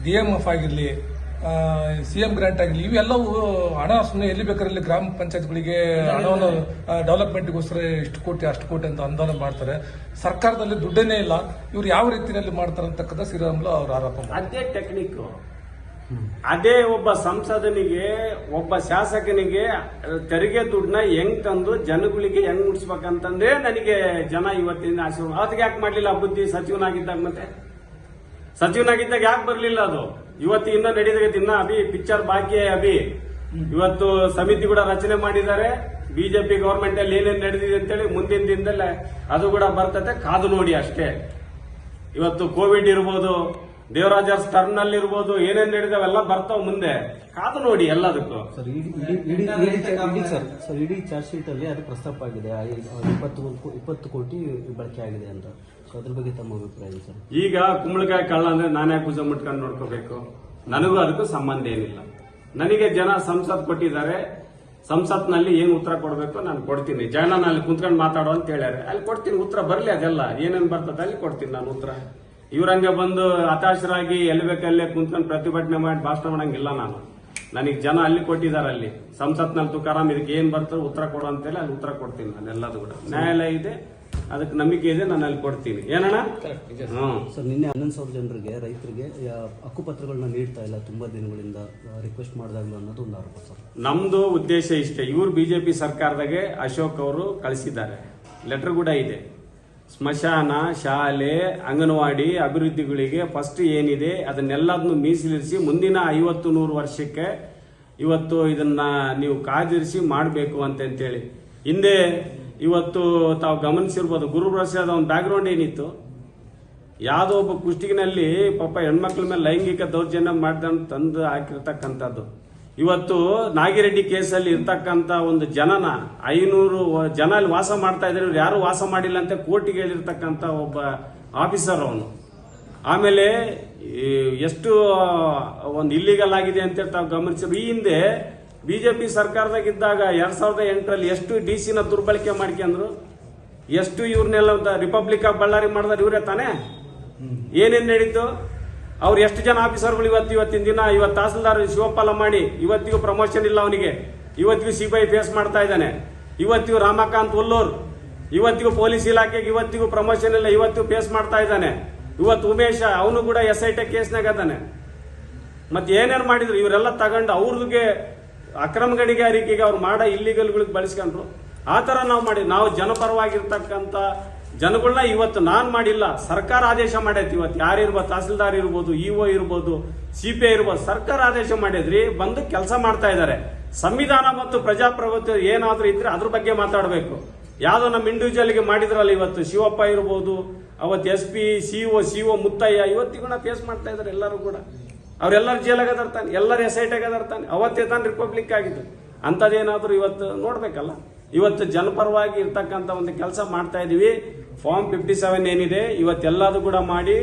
ಡಿ ಎಂ ಎಫ್ ಆಗಿರಲಿ ಸಿ ಎಂ ಗ್ರಾಂಟ್ ಆಗಿರಲಿ, ಇವೆಲ್ಲವೂ ಹಣ ಸುಮ್ಮನೆ ಎಲ್ಲಿ ಬೇಕಾರಲ್ಲಿ ಗ್ರಾಮ ಪಂಚಾಯತ್ಗಳಿಗೆ ಹಣವನ್ನು ಡೆವಲಪ್ಮೆಂಟ್ಗೋಸ್ಕರ ಇಷ್ಟು ಕೋಟಿ, ಅಷ್ಟು ಕೋಟಿ ಅಂತ ಅನುದಾನ ಮಾಡ್ತಾರೆ. ಸರ್ಕಾರದಲ್ಲಿ ದುಡ್ಡೇನೇ ಇಲ್ಲ. ಇವ್ರು ಯಾವ ರೀತಿಯಲ್ಲಿ ಮಾಡ್ತಾರೆ ಅಂತಕ್ಕಂಥ ಶ್ರೀರಾಮುಲು ಅವ್ರ ಆರೋಪ.
ಅದೇ ಟೆಕ್ನಿಕ್. ಅದೇ ಒಬ್ಬ ಸಂಸದನಿಗೆ, ಒಬ್ಬ ಶಾಸಕನಿಗೆ ತೆರಿಗೆ ದುಡ್ಡನ್ನ ಹೆಂಗ್ ತಂದು ಜನಗಳಿಗೆ ಹೆಂಗ್ ಮುಟ್ಸ್ಬೇಕಂತಂದ್ರೆ ನನಗೆ ಜನ ಇವತ್ತಿನ ಆಶೀರ್ವಾದ ಅದಕ್ಕೆ ಯಾಕೆ ಮಾಡ್ಲಿಲ್ಲ ಬುದ್ಧಿ? ಸಚಿವನಾಗಿದ್ದಾಗ ಮತ್ತೆ? ಸಚಿವನಾಗಿದ್ದಾಗ ಯಾಕೆ ಬರ್ಲಿಲ್ಲ ಅದು? ಇವತ್ತು ಇನ್ನೂ ನಡೀತೈತೆ ಇನ್ನ ಅಭಿ ಪಿಕ್ಚರ್ ಬಾಕಿ ಅಭಿ. ಇವತ್ತು ಸಮಿತಿ ಕೂಡ ರಚನೆ ಮಾಡಿದ್ದಾರೆ. ಬಿಜೆಪಿ ಗವರ್ಮೆಂಟ್ ಅಲ್ಲಿ ಏನೇನು ನಡೆದಿದೆ ಅಂತೇಳಿ ಮುಂದಿನ ದಿನದಲ್ಲೇ ಅದು ಕೂಡ ಬರ್ತದೆ. ಕಾದು ನೋಡಿ ಅಷ್ಟೇ. ಇವತ್ತು ಕೋವಿಡ್ ಇರ್ಬೋದು. ದೇವರಾಜರ್ಸ್ ಟರ್ನ್ ಇರ್ಬೋದು ಏನೇನ್ ನಡೆದವೆಲ್ಲ ಬರ್ತಾವ ಮುಂದೆ. ಕಾದು ನೋಡಿ ಎಲ್ಲದಕ್ಕೂ.
ಸರ್ ಇಡೀ ಇಡೀ- ಇಡೀ ಇಡೀ ಸರ್ ಸರ್ ಇಡೀ ಚಾರ್ಜ್ ಶೀಟ್ ಅಲ್ಲಿ ಅದು ಪ್ರಸ್ತಾಪ ಆಗಿದೆ. ಆ ಇಪ್ಪತ್ತು ಕೋ- ಇಪ್ಪತ್ತು ಕೋಟಿ ಬಳಕೆ ಆಗಿದೆ ಅಂತ. ಸೊ ಅದ್ರ ಬಗ್ಗೆ ತಮ್ಮ ಅಭಿಪ್ರಾಯ ಏನು ಸರ್?
ಈಗ ಕುಂಬಳಕಾಯಿ ಕಳ್ಳ ಅಂದ್ರೆ ನಾನೇ ಪೂಜೆ ಮುಟ್ಕೊಂಡು ನೋಡ್ಕೋಬೇಕು. ನನಗೂ ಅದಕ್ಕೂ ಸಂಬಂಧ ಏನಿಲ್ಲ. ನನಗೆ ಜನ ಸಂಸತ್ ಕೊಟ್ಟಿದ್ದಾರೆ. ಸಂಸತ್ನಲ್ಲಿ ಏನು ಉತ್ತರ ಕೊಡಬೇಕು ನಾನು ಕೊಡ್ತೀನಿ. ಜನ ಅಲ್ಲಿ ಕುಂತ್ಕೊಂಡು ಮಾತಾಡೋ ಅಂತ ಹೇಳ್ಯಾರೆ. ಅಲ್ಲಿ ಕೊಡ್ತೀನಿ ಉತ್ತರ ಬರಲಿ ಅದೆಲ್ಲ. ಏನೇನು ಬರ್ತದೆ ಅಲ್ಲಿ ಕೊಡ್ತೀನಿ ನಾನು ಉತ್ತರ. ಇವ್ರಂಗೆ ಬಂದು ಹತಾಶರಾಗಿ ಎಲ್ಲಿ ಬೇಕಲ್ಲೇ ಕುಂತ್ಕೊಂಡು ಪ್ರತಿಭಟನೆ ಮಾಡಿ ಭಾಷಣ ಮಾಡಂಗಿಲ್ಲ ನಾನು. ನನಗೆ ಜನ ಅಲ್ಲಿ ಕೊಟ್ಟಿದ್ದಾರೆ ಅಲ್ಲಿ ಸಂಸತ್ನಲ್ಲಿ ತುಕಾರಾಮ್ ಇದಕ್ಕೆ ಏನ್ ಬರ್ತದೆ ಉತ್ತರ ಕೊಡು ಅಂತೇಳಿ ಅಲ್ಲಿ ಉತ್ತರ ಕೊಡ್ತೀನಿ ನಾನು ಎಲ್ಲದು ಕೂಡ. ನ್ಯಾಯಾಲಯ ಇದೆ ಅದಕ್ಕೆ ನಂಬಿಕೆ ಇದೆ ನಾನು ಅಲ್ಲಿ ಕೊಡ್ತೀನಿ. ಏನಣ್ಣ?
ಸರ್ ನಿನ್ನೆ ಹನ್ನೊಂದು ಸಾವಿರ ಜನರಿಗೆ ರೈತರಿಗೆ ಹಕ್ಕುಪತ್ರಗಳನ್ನ ನೀಡ್ತಾ ಇಲ್ಲ ತುಂಬಾ ದಿನಗಳಿಂದ ರಿಕ್ವೆಸ್ಟ್ ಮಾಡಿದಾಗಲೂ ಅನ್ನೋದು ಒಂದು ಆರೋಪ ಸರ್.
ನಮ್ದು ಉದ್ದೇಶ ಇಷ್ಟೇ. ಇವ್ರು ಬಿಜೆಪಿ ಸರ್ಕಾರದಾಗೆ ಅಶೋಕ್ ಅವರು ಕಳಿಸಿದ್ದಾರೆ. ಲೆಟರ್ ಕೂಡ ಇದೆ. ಸ್ಮಶಾನ, ಶಾಲೆ, ಅಂಗನವಾಡಿ ಅಭಿವೃದ್ಧಿಗಳಿಗೆ ಫಸ್ಟ್ ಏನಿದೆ ಅದನ್ನೆಲ್ಲದನ್ನು ಮೀಸಲಿರಿಸಿ ಮುಂದಿನ ಐವತ್ತು ನೂರು ವರ್ಷಕ್ಕೆ ಇವತ್ತು ಇದನ್ನ ನೀವು ಕಾದಿರಿಸಿ ಮಾಡಬೇಕು ಅಂತಂತೇಳಿ ಹಿಂದೆ ಇವತ್ತು ತಾವು ಗಮನಿಸಿರ್ಬೋದು ಗುರುಪ್ರಸಾದ್ ಅವನ ಬ್ಯಾಕ್ಗ್ರೌಂಡ್ ಏನಿತ್ತು? ಯಾವುದೋ ಒಬ್ಬ ಕುಷ್ಟಿಗಿನಲ್ಲಿ ಪಾಪ ಹೆಣ್ಮಕ್ಳ ಮೇಲೆ ಲೈಂಗಿಕ ದೌರ್ಜನ್ಯ ಮಾಡ್ದಂತ ತಂದು ಹಾಕಿರ್ತಕ್ಕಂಥದ್ದು. ಇವತ್ತು ನಾಗಿರೆಡ್ಡಿ ಕೇಸಲ್ಲಿ ಇರ್ತಕ್ಕಂಥ ಒಂದು ಜನನ, ಐನೂರು ಜನ ಅಲ್ಲಿ ವಾಸ ಮಾಡ್ತಾ ಇದ್ದಾರೆ. ಇವ್ರು ಯಾರು ವಾಸ ಮಾಡಿಲ್ಲ ಅಂತ ಕೋರ್ಟಿಗೆ ಹೇಳಿರ್ತಕ್ಕಂಥ ಒಬ್ಬ ಆಫೀಸರ್ ಅವನು. ಆಮೇಲೆ ಎಷ್ಟು ಒಂದು ಇಲ್ಲಿಗಲ್ ಆಗಿದೆ ಅಂತ ತಾವು ಗಮನಿಸಿದ್ರು, ಈ ಹಿಂದೆ ಬಿಜೆಪಿ ಸರ್ಕಾರದಾಗಿದ್ದಾಗ ಎರಡ್ ಸಾವಿರದ ಎಂಟರಲ್ಲಿ ಎಷ್ಟು ಡಿ ಸಿನ ದುರ್ಬಳಕೆ ಮಾಡ್ಕೊಂಡ್ರು ಎಷ್ಟು ಇವ್ರನ್ನೆಲ್ಲ ರಿಪಬ್ಲಿಕ್ ಆಫ್ ಬಳ್ಳಾರಿ ಮಾಡಿದ್ರೆ ಇವರೇ ತಾನೇ? ಏನೇನು ನಡೀತು? ಅವ್ರು ಎಷ್ಟು ಜನ ಆಫೀಸರ್ಗಳು ಇವತ್ತು ಇವತ್ತಿನ ದಿನ, ಇವತ್ತು ತಹಸೀಲ್ದಾರ್ ಶಿವಪಾಲ ಮಾಡಿ, ಇವತ್ತಿಗೂ ಪ್ರಮೋಷನ್ ಇಲ್ಲ ಅವನಿಗೆ. ಇವತ್ತಿಗೂ ಸಿಬಿಐ ಫೇಸ್ ಮಾಡ್ತಾ ಇದ್ದಾನೆ. ಇವತ್ತಿಗೂ ರಾಮಕಾಂತ್ ಉಲ್ಲೂರ್ ಇವತ್ತಿಗೂ ಪೊಲೀಸ್ ಇಲಾಖೆಗೆ ಇವತ್ತಿಗೂ ಪ್ರಮೋಷನ್ ಇಲ್ಲ, ಇವತ್ತಿಗೂ ಫೇಸ್ ಮಾಡ್ತಾ ಇದ್ದಾನೆ. ಇವತ್ತು ಉಮೇಶ, ಅವನು ಕೂಡ ಎಸ್ ಐ ಟಿ ಕೇಸ್ನಾಗ ಅದಾನೆ ಮತ್ತೆ ಏನೇನು ಮಾಡಿದ್ರು, ಇವರೆಲ್ಲ ತಗೊಂಡು ಅವ್ರಿಗೆ ಅಕ್ರಮ ಗಣಿಗಾರಿಕೆಗೆ ಅವ್ರು ಮಾಡೋ ಇಲ್ಲಿಗಲ್ಗಳಿಗೆ ಬಳಸ್ಕೊಂಡ್ರು. ಆ ಥರ ನಾವು ಮಾಡಿ, ನಾವು ಜನಪರವಾಗಿರ್ತಕ್ಕಂಥ ಜನಗಳನ್ನ ಇವತ್ತು ನಾನ್ ಮಾಡಿಲ್ಲ, ಸರ್ಕಾರ ಆದೇಶ ಮಾಡೈತಿ ಇವತ್ತು. ಯಾರಿರ್ಬೋದು, ತಹಸೀಲ್ದಾರ್ ಇರ್ಬೋದು ಇಒ ಇರ್ಬೋದು ಸಿ ಪಿ ಐ ಇರ್ಬೋದು, ಸರ್ಕಾರ ಆದೇಶ ಮಾಡಿದ್ರಿ, ಬಂದು ಕೆಲಸ ಮಾಡ್ತಾ ಇದ್ದಾರೆ ಸಂವಿಧಾನ ಮತ್ತು ಪ್ರಜಾಪ್ರಭುತ್ವ ಏನಾದರೂ ಇದ್ರೆ ಅದ್ರ ಬಗ್ಗೆ ಮಾತಾಡಬೇಕು. ಯಾವ್ದೋ ನಮ್ಮ ಇಂಡಿವಿಜುವಲ್ಗೆ ಮಾಡಿದ್ರಲ್ಲ ಇವತ್ತು, ಶಿವಪ್ಪ ಇರ್ಬೋದು, ಅವತ್ತು S P CO CO Muttaiah ಇವತ್ತಿಗೂ ಫೇಸ್ ಮಾಡ್ತಾ ಇದ್ದಾರೆ ಎಲ್ಲರೂ ಕೂಡ. ಅವ್ರೆಲ್ಲರೂ ಜೈಲಾಗ ಅದರ್ತಾನೆ ಎಲ್ಲರ ಎಸ್ ಐ ಟಿಗೆ ತಾನೆ ಅವತ್ತೇ ತಾನು ರಿಪಬ್ಲಿಕ್ ಆಗಿದ್ದು. ಅಂಥದ್ದೇನಾದರೂ ಇವತ್ತು ನೋಡ್ಬೇಕಲ್ಲ. ಇವತ್ತು ಜನಪರವಾಗಿ ಇರ್ತಕ್ಕಂಥ ಒಂದು ಕೆಲಸ ಮಾಡ್ತಾ ಇದೀವಿ. ಫಾರ್ಮ್ ಫಿಫ್ಟಿ ಸೆವೆನ್ ಏನಿದೆ ಇವತ್ತೆಲ್ಲದು ಕೂಡ ಮಾಡಿ,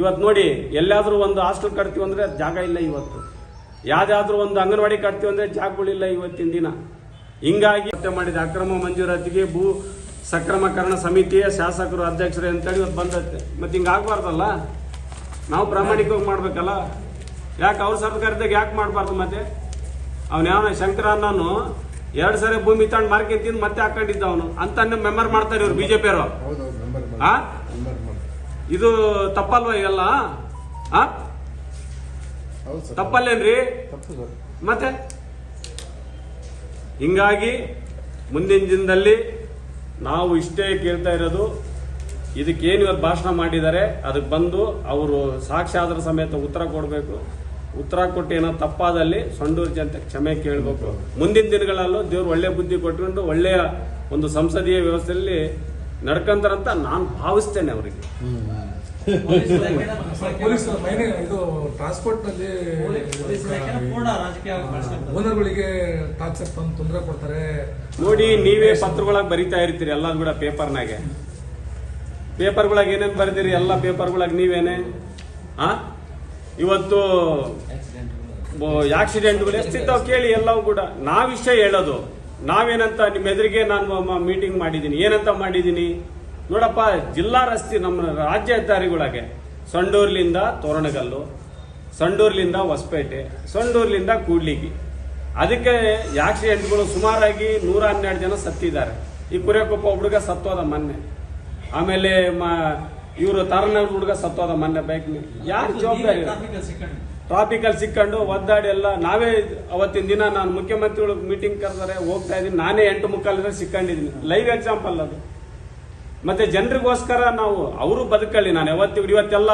ಇವತ್ತು ನೋಡಿ ಎಲ್ಲಾದ್ರೂ ಒಂದು ಹಾಸ್ಟೆಲ್ ಕಟ್ತೀವಿ ಅಂದ್ರೆ ಜಾಗ ಇಲ್ಲ ಇವತ್ತು. ಯಾವುದಾದ್ರೂ ಒಂದು ಅಂಗನವಾಡಿ ಕಟ್ತೀವಿ ಅಂದ್ರೆ ಜಾಗಗಳಿಲ್ಲ ಇವತ್ತಿನ ದಿನ. ಹಿಂಗಾಗಿ ಮತ್ತೆ ಮಾಡಿದ ಅಕ್ರಮ ಮಂಜೂರಾತಿಗೆ ಭೂ ಸಕ್ರಮಕರಣ ಸಮಿತಿಯ ಶಾಸಕರು, ಅಧ್ಯಕ್ಷರು ಅಂತೇಳಿ ಇವತ್ತು ಬಂದತ್ತೆ ಮತ್ತೆ ಹಿಂಗಾಗ್ಬಾರ್ದಲ್ಲ ನಾವು ಪ್ರಾಮಾಣಿಕವಾಗಿ ಮಾಡಬೇಕಲ್ಲ? ಯಾಕೆ ಅವ್ರ ಸರ್ಕಾರದಾಗ ಯಾಕೆ ಮಾಡಬಾರ್ದು ಮತ್ತೆ? ಅವನ ಯಾವ ಶಂಕರ ಅನ್ನೋನು ಎರಡು ಸರಿ ಭೂಮಿ ತಗೊಂಡು ಮಾರ್ಕೆಟ್ ತಿಂದು ಮತ್ತೆ ಹಾಕೊಂಡಿದ್ದ ಅವನು. ಅಂತ ಮೆಂಬರ್ ಮಾಡ್ತಾರೆ ಇವ್ರು ಬಿಜೆಪಿ ಅವರು ಇದು ತಪ್ಪಲ್ವಾ ಇವೆಲ್ಲ? ತಪ್ಪಲ್ಲೇನ್ರಿ? ಮತ್ತೆ? ಹಿಂಗಾಗಿ ಮುಂದಿನ ದಿನದಲ್ಲಿ ನಾವು ಇಷ್ಟೇ ಕೇಳ್ತಾ ಇರೋದು ಇದಕ್ಕೇನು ಇವತ್ತು ಭಾಷಣ ಮಾಡಿದ್ದಾರೆ ಅದಕ್ಕೆ ಬಂದು ಅವರು ಸಾಕ್ಷಾಧಾರ ಸಮೇತ ಉತ್ತರ ಕೊಡಬೇಕು. ಉತ್ತರ ಕೊಟ್ಟು ಏನೋ ತಪ್ಪಾದಲ್ಲಿ ಸೊಂಡೂರು ಜನತೆ ಕ್ಷಮೆ ಕೇಳಬೇಕು. ಮುಂದಿನ ದಿನಗಳಲ್ಲೂ ದೇವ್ರು ಒಳ್ಳೆ ಬುದ್ಧಿ ಕೊಟ್ಕೊಂಡು ಒಳ್ಳೆಯ ಒಂದು ಸಂಸದೀಯ ವ್ಯವಸ್ಥೆಯಲ್ಲಿ ನಡ್ಕಂತಾರಂತ ನಾನು ಭಾವಿಸ್ತೇನೆ ಅವರಿಗೆ. ನೋಡಿ, ನೀವೇ ಪತ್ರಗಳಾಗ ಬರಿತಾ ಇರ್ತೀರಿ ಎಲ್ಲ ಕೂಡ ಪೇಪರ್ನಾಗೆ. ಪೇಪರ್ಗಳಾಗ ಏನೇನು ಬರೆದಿರಿ, ಎಲ್ಲ ಪೇಪರ್ಗಳಾಗ ನೀವೇನೆ? ಆ? ಇವತ್ತು ಆಕ್ಸಿಡೆಂಟ್ಗಳು ಎಷ್ಟಿದ್ದಾವ್ ಕೇಳಿ ಎಲ್ಲವೂ ಕೂಡ. ನಾವಿಷ್ಟೇ ಹೇಳೋದು. ನಾವೇನಂತ ನಿಮ್ಮ ಎದುರಿಗೆ ನಾನು ಮೀಟಿಂಗ್ ಮಾಡಿದ್ದೀನಿ. ಏನಂತ ಮಾಡಿದ್ದೀನಿ? ನೋಡಪ್ಪ, ಜಿಲ್ಲಾ ರಸ್ತೆ ನಮ್ಮ ರಾಜ್ಯ ಹೆದ್ದಾರಿಗಳಾಗೆ. ಸಂಡೂರ್ಲಿಂದ ತೋರಣಗಲ್ಲು, ಸಂಡೂರ್ಲಿಂದ ಹೊಸಪೇಟೆ, ಸಂಡೂರ್ಲಿಂದ ಕೂಡ್ಲಿಗಿ. ಅದಕ್ಕೆ ಆಕ್ಸಿಡೆಂಟ್ಗಳು ಸುಮಾರಾಗಿ ನೂರ ಹನ್ನೆರಡು ಜನ ಸತ್ತಿದ್ದಾರೆ. ಈ ಕುರಿಯಕೊಪ್ಪ ಹುಡುಗ ಸತ್ತೋದ ಮೊನ್ನೆ. ಆಮೇಲೆ ಇವರು ತಾರನಾಳ್ ಹುಡುಗ ಸತ್ತೋದ ಮೊನ್ನೆ ಬೈಕ್ ಯಾರು ಜವಾಬ್ದಾರಿ ಟ್ರಾಫಿಕಲ್ಲಿ ಸಿಕ್ಕೊಂಡು. ಒದ್ದಾಡಿ ಎಲ್ಲ. ನಾವೇ ಅವತ್ತಿನ ದಿನ ನಾನು ಮುಖ್ಯಮಂತ್ರಿಗಳು ಮೀಟಿಂಗ್ ಕರೆದರೆ ಹೋಗ್ತಾ ಇದ್ದೀನಿ. ನಾನೇ ಎಂಟು ಮುಕ್ಕಾಲಿದ್ರೆ ಸಿಕ್ಕೊಂಡಿದ್ದೀನಿ. ಲೈವ್ ಎಕ್ಸಾಂಪಲ್ ಅದು. ಮತ್ತೆ ಜನರಿಗೋಸ್ಕರ ನಾವು ಅವರು ಬದುಕಳ್ಳಿ. ನಾನು ಯಾವತ್ತು ಇವತ್ತೆಲ್ಲ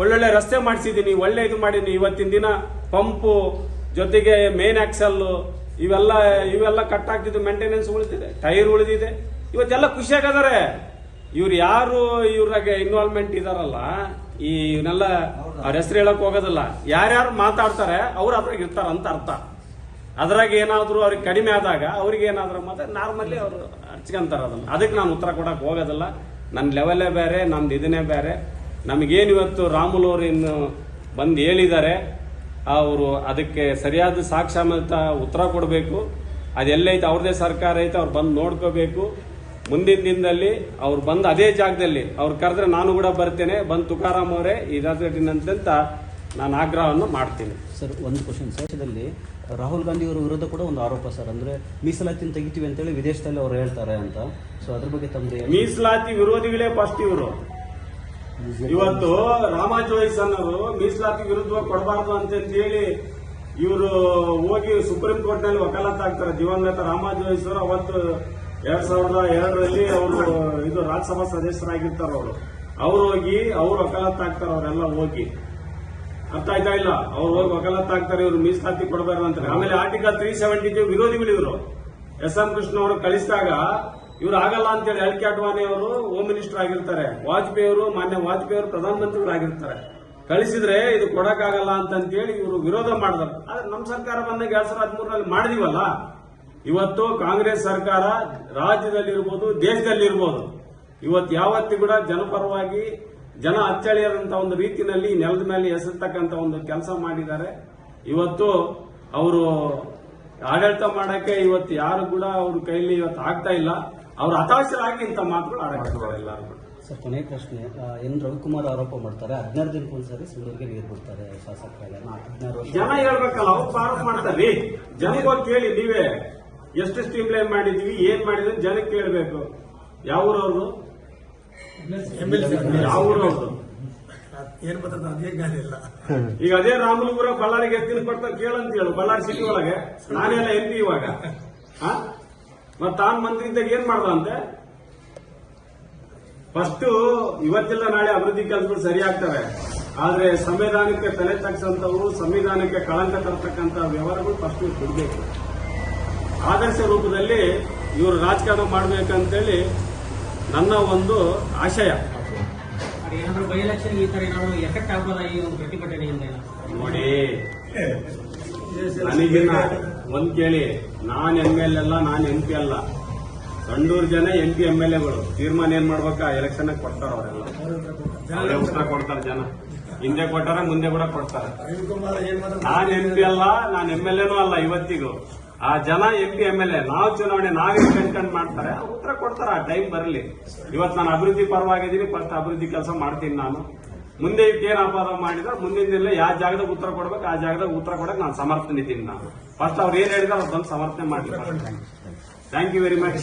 ಒಳ್ಳೊಳ್ಳೆ ರಸ್ತೆ ಮಾಡಿಸಿದ್ದೀನಿ ಒಳ್ಳೆ ಇದು ಮಾಡಿದ್ದೀನಿ. ಇವತ್ತಿನ ದಿನ ಪಂಪು ಜೊತೆಗೆ ಮೇನ್ ಆಕ್ಸಲ್ಲು ಇವೆಲ್ಲ ಇವೆಲ್ಲ ಕಟ್ ಆಗ್ತಿದ್ದು ಮೇಂಟೆನೆನ್ಸ್ ಉಳಿದಿದೆ ಟೈರ್ ಉಳಿದಿದೆ. ಇವತ್ತೆಲ್ಲ ಖುಷಿಯಾಗದಾರೆ ಇವ್ರು ಯಾರು ಇವ್ರಾಗ ಇನ್ವಾಲ್ವ್ಮೆಂಟ್ ಇದಾರಲ್ಲ ಈ ಇವನ್ನೆಲ್ಲ ಅವ್ರ ಹೆಸರು ಹೇಳಕ್ ಹೋಗೋದಿಲ್ಲ. ಯಾರ್ಯಾರು ಮಾತಾಡ್ತಾರೆ ಅವ್ರು ಅದ್ರಾಗ ಇರ್ತಾರ ಅಂತ ಅರ್ಥ. ಅದ್ರಾಗ ಏನಾದರೂ ಅವ್ರಿಗೆ ಕಡಿಮೆ ಆದಾಗ ಅವ್ರಿಗೆ ಏನಾದ್ರು ಮತ್ತೆ ನಾರ್ಮಲಿ ಅವರು ಹಚ್ಕೊಂತಾರೆ ಅದನ್ನು. ಅದಕ್ಕೆ ನಾನು ಉತ್ತರ ಕೊಡಕ್ಕೆ ಹೋಗೋದಿಲ್ಲ. ನನ್ನ ಲೆವೆಲೇ ಬೇರೆ ನಮ್ದು ಇದನ್ನೇ ಬೇರೆ. ನಮಗೇನು ಇವತ್ತು ರಾಮುಲು ಅವರು ಇನ್ನು ಬಂದು ಹೇಳಿದ್ದಾರೆ ಅವರು ಅದಕ್ಕೆ ಸರಿಯಾದ ಸಾಕ್ಷ್ಯಮತ ಉತ್ತರ ಕೊಡಬೇಕು. ಅದೆಲ್ಲೈತೆ ಅವ್ರದೇ ಸರ್ಕಾರ ಐತೆ ಅವ್ರು ಬಂದು ನೋಡ್ಕೋಬೇಕು. ಮುಂದಿನ ದಿನದಲ್ಲಿ ಅವ್ರು ಬಂದು ಅದೇ ಜಾಗದಲ್ಲಿ ಅವ್ರು ಕರೆದ್ರೆ ನಾನು ಕೂಡ ಬರ್ತೇನೆ ಬಂದು ತುಕಾರಾಮ್ ಅವರೇ ಇದಾದಂತ ನಾನು ಆಗ್ರಹವನ್ನು ಮಾಡ್ತೀನಿ.
ಸರ್ ಒಂದು ಕ್ವಶನ್ ದೇಶದಲ್ಲಿ ರಾಹುಲ್ ಗಾಂಧಿ ಅವರ ವಿರುದ್ಧ ಕೂಡ ಒಂದು ಆರೋಪ ಸರ್. ಅಂದ್ರೆ ಮೀಸಲಾತಿನ ತೆಗಿತೀವಿ ಅಂತೇಳಿ ವಿದೇಶದಲ್ಲಿ ಅವ್ರು ಹೇಳ್ತಾರೆ ಅಂತ. ಸೊ ಅದ್ರ ಬಗ್ಗೆ ತಮ್ಮದು
ಮೀಸಲಾತಿ ವಿರೋಧಿಗಳೇ ಫಸ್ಟ್ ಇವರು. ಇವತ್ತು ರಾಮ ಜೋಯಿಸ್ ಅನ್ನೋರು ಮೀಸಲಾತಿ ವಿರುದ್ಧ ಕೊಡಬಾರ್ದು ಅಂತ ಹೇಳಿ ಇವರು ಹೋಗಿ ಸುಪ್ರೀಂ ಕೋರ್ಟ್ನಲ್ಲಿ ವಕಾಲತ್ ಆಗ್ತಾರೆ ದಿವಂಗತ ರಾಮ ಜೋಯಿಸ್ ಅವರು ಅವತ್ತು ಎರಡ್ ಸಾವಿರದ ಎರಡರಲ್ಲಿ ಅವರು, ಇದು ರಾಜ್ಯಸಭಾ ಸದಸ್ಯರಾಗಿರ್ತಾರ ಅವರು. ಅವ್ರು ಹೋಗಿ, ಅವ್ರು ವಕಾಲತ್ ಆಗ್ತಾರೆ ಅವರೆಲ್ಲ ಹೋಗಿ. ಅರ್ಥ ಆಯ್ತಾ ಇಲ್ಲ? ಅವ್ರು ಹೋಗಿ ವಕಾಲತ್ ಇವ್ರು ಮೀಸಲಾತಿ ಕೊಡಬಾರ್ದು ಅಂತಾರೆ. ಆಮೇಲೆ ಆರ್ಟಿಕಲ್ ತ್ರೀ ಸೆವೆಂಟಿ ವಿರೋಧಿಗಳು ಇವರು. ಎಸ್ ಎಂ ಕೃಷ್ಣ ಅವರು ಕಳಿಸಿದಾಗ, ಇವ್ರು ಆಗಲ್ಲ ಅಂತೇಳಿ ಎಲ್ ಕೆ ಅಡ್ವಾಣಿ ಅವರು ಹೋಮ್ ಮಿನಿಸ್ಟರ್ ಆಗಿರ್ತಾರೆ. ವಾಜಪೇಯಿ ಅವರು, ಮಾನ್ಯ ವಾಜಪೇಯಿ ಅವರು ಪ್ರಧಾನಮಂತ್ರಿಗಳಾಗಿರ್ತಾರೆ ಕಳಿಸಿದ್ರೆ ಇದು ಕೊಡಕ್ಕಾಗಲ್ಲ ಅಂತಂತೇಳಿ ಇವರು ವಿರೋಧ ಮಾಡಿದ್ರು. ಆದ್ರೆ ನಮ್ಮ ಸರ್ಕಾರ ಬಂದಾಗ ಎರಡ್ ಸಾವಿರದ ಹದಿಮೂರರಲ್ಲಿ ಮಾಡಿದೀವಲ್ಲ? ಇವತ್ತು ಕಾಂಗ್ರೆಸ್ ಸರ್ಕಾರ ರಾಜ್ಯದಲ್ಲಿರ್ಬೋದು ದೇಶದಲ್ಲಿರ್ಬೋದು ಇವತ್ತು ಯಾವತ್ತಿ ಕೂಡ ಜನಪರವಾಗಿ ಜನ ಅಚ್ಚಳಿಯದಂತ ಒಂದು ರೀತಿಯಲ್ಲಿ ನೆಲದ ಮೇಲೆ ಎಸೆತಕ್ಕಂತ ಒಂದು ಕೆಲಸ ಮಾಡಿದ್ದಾರೆ. ಇವತ್ತು ಅವರು ಆಡಳಿತ ಮಾಡಕ್ಕೆ ಇವತ್ತು ಯಾರು ಕೂಡ ಅವ್ರ ಕೈಲಿ ಇವತ್ತು ಆಗ್ತಾ ಇಲ್ಲ. ಅವ್ರು ಹತಾಶರಾಗಿ ಇಂಥ ಮಾತುಗಳು ಆಡಕ್ಕೆ ಎಲ್ಲರೂ ಕೂಡ
ಸರ್ ಕೊನೆಯ ಪ್ರಶ್ನೆ ಎನ್ ರವಿಕುಮಾರ್ ಆರೋಪ ಮಾಡ್ತಾರೆ ಹದಿನಾರು ದಿನಕ್ಕೆ ಒಂದ್ಸರಿ ಸಿಂಧೂರಿಗೆ ನೀರು ಬಿಡ್ತಾರೆ ಹದಿನಾರು
ಜನ ಹೇಳ್ಬೇಕಲ್ಲ ಅವ್ರು ಆರೋಪ ಮಾಡ್ತಾರೆ. ಜನಗೋ ಕೇಳಿ ನೀವೇ. ಎಷ್ಟು ಸ್ಟ್ರೀಮ್ ಲೈನ್ ಮಾಡಿದೀವಿ ಏನ್ ಮಾಡಿದ್ರೆ ಜನಕ್ಕೆ ಕೇಳಬೇಕು. ಯಾವ ಊರವ್ರದ್ದು ಯಾವ ಊರವ್ರದ್ದು
ಏನ್ ಬರ್ತದ ಅದೇ ಜ್ಞಾನ ಇಲ್ಲ.
ಈಗ ಅದೇ ರಾಮನಗುರ ಬಳ್ಳಾರಿಗೆ ಎತ್ತಿನ ಕೊಡ್ತಾ ಕೇಳಂತ ಹೇಳು ಬಳ್ಳಾರಿ ಸಿಟಿ ಒಳಗೆ. ನಾನೆಲ್ಲ ಎಂ ಪಿ ಇವಾಗ. ಮತ್ತ ತಾನ್ ಮಂತ್ರಿ ಇದ್ದಾಗ ಏನ್ ಮಾಡ್ದ ಅಂತೆ? ಫಸ್ಟ್ ಇವತ್ತಿಲ್ಲ ನಾಳೆ ಅಭಿವೃದ್ಧಿ ಕೆಲಸಗಳು ಸರಿ ಆಗ್ತವೆ. ಆದ್ರೆ ಸಂವಿಧಾನಕ್ಕೆ ತಲೆ ತಗ್ಸಂತವು ಸಂವಿಧಾನಕ್ಕೆ ಕಳಂಕ ತರ್ತಕ್ಕಂತ ವ್ಯವಹಾರಗಳು ಫಸ್ಟ್ ಕೊಡ್ಬೇಕು ಆದರ್ಶ ರೂಪದಲ್ಲಿ ಇವರು ರಾಜಕಾರಣ ಮಾಡಬೇಕಂತೇಳಿ ನನ್ನ ಒಂದು ಆಶಯ? ನೋಡಿ ನನಗಿನ್ನ ಒಂದ್ ಕೇಳಿ ನಾನ್ ಎಂ ಎಲ್ ಅಲ್ಲ ನಾನ್ ಎಂ ಪಿ ಅಲ್ಲ. ಸಂಡೂರು ಜನ ಎಂ ಪಿ ಎಂ ಎಲ್ ಎಗಳು. ತೀರ್ಮಾನ ಏನ್ ಮಾಡ್ಬೇಕಾ ಎಲೆಕ್ಷನ್ ಕೊಡ್ತಾರ ಅವರೆಲ್ಲ. ಅವರೇ ಉತ್ತರ ಕೊಡ್ತಾರೆ ಜನ. ಹಿಂದೆ ಕೊಟ್ಟಾರ ಮುಂದೆ ಕೂಡ ಕೊಡ್ತಾರೆ? ನಾನ್ ಎಂ ಪಿ ಅಲ್ಲ ನಾನ್ ಎಂ ಎಲ್ ಎನೂ ಅಲ್ಲ ಇವತ್ತಿಗೂ. ಆ ಜನ ಎಂ ಪಿ ಎಲ್ ಎ, ನಾವು ಚುನಾವಣೆ ನಾವೇ ಕಂಟೆಂಟ್ ಮಾಡ್ತಾರೆ ಉತ್ತರ ಕೊಡ್ತಾರೆ, ಆ ಟೈಮ್ ಬರಲಿ. ಇವತ್ತು ನಾನು ಅಭಿವೃದ್ಧಿ ಪರವಾಗಿದ್ದೀನಿ ಫಸ್ಟ್ ಅಭಿವೃದ್ಧಿ ಕೆಲಸ ಮಾಡ್ತೀನಿ ನಾನು. ಮುಂದೆ ಏನ್ ಅಪರಾಧ ಮಾಡಿದ್ರೆ ಮುಂದಿನ ದಿನ ಯಾವ ಜಾಗದಾಗ ಉತ್ತರ ಕೊಡ್ಬೇಕು, ಆ ಜಾಗದಾಗ ಉತ್ತರ ಕೊಡಕ್ಕೆ ನಾನು ಸಮರ್ಥನೆ ಇದ್ದೀನಿ ನಾನು. ಫಸ್ಟ್ ಅವ್ರು ಏನು ಹೇಳಿದ್ರೆ ಬಂದು ಸಮರ್ಥನೆ ಮಾಡ್ಲಿ. Thank you very much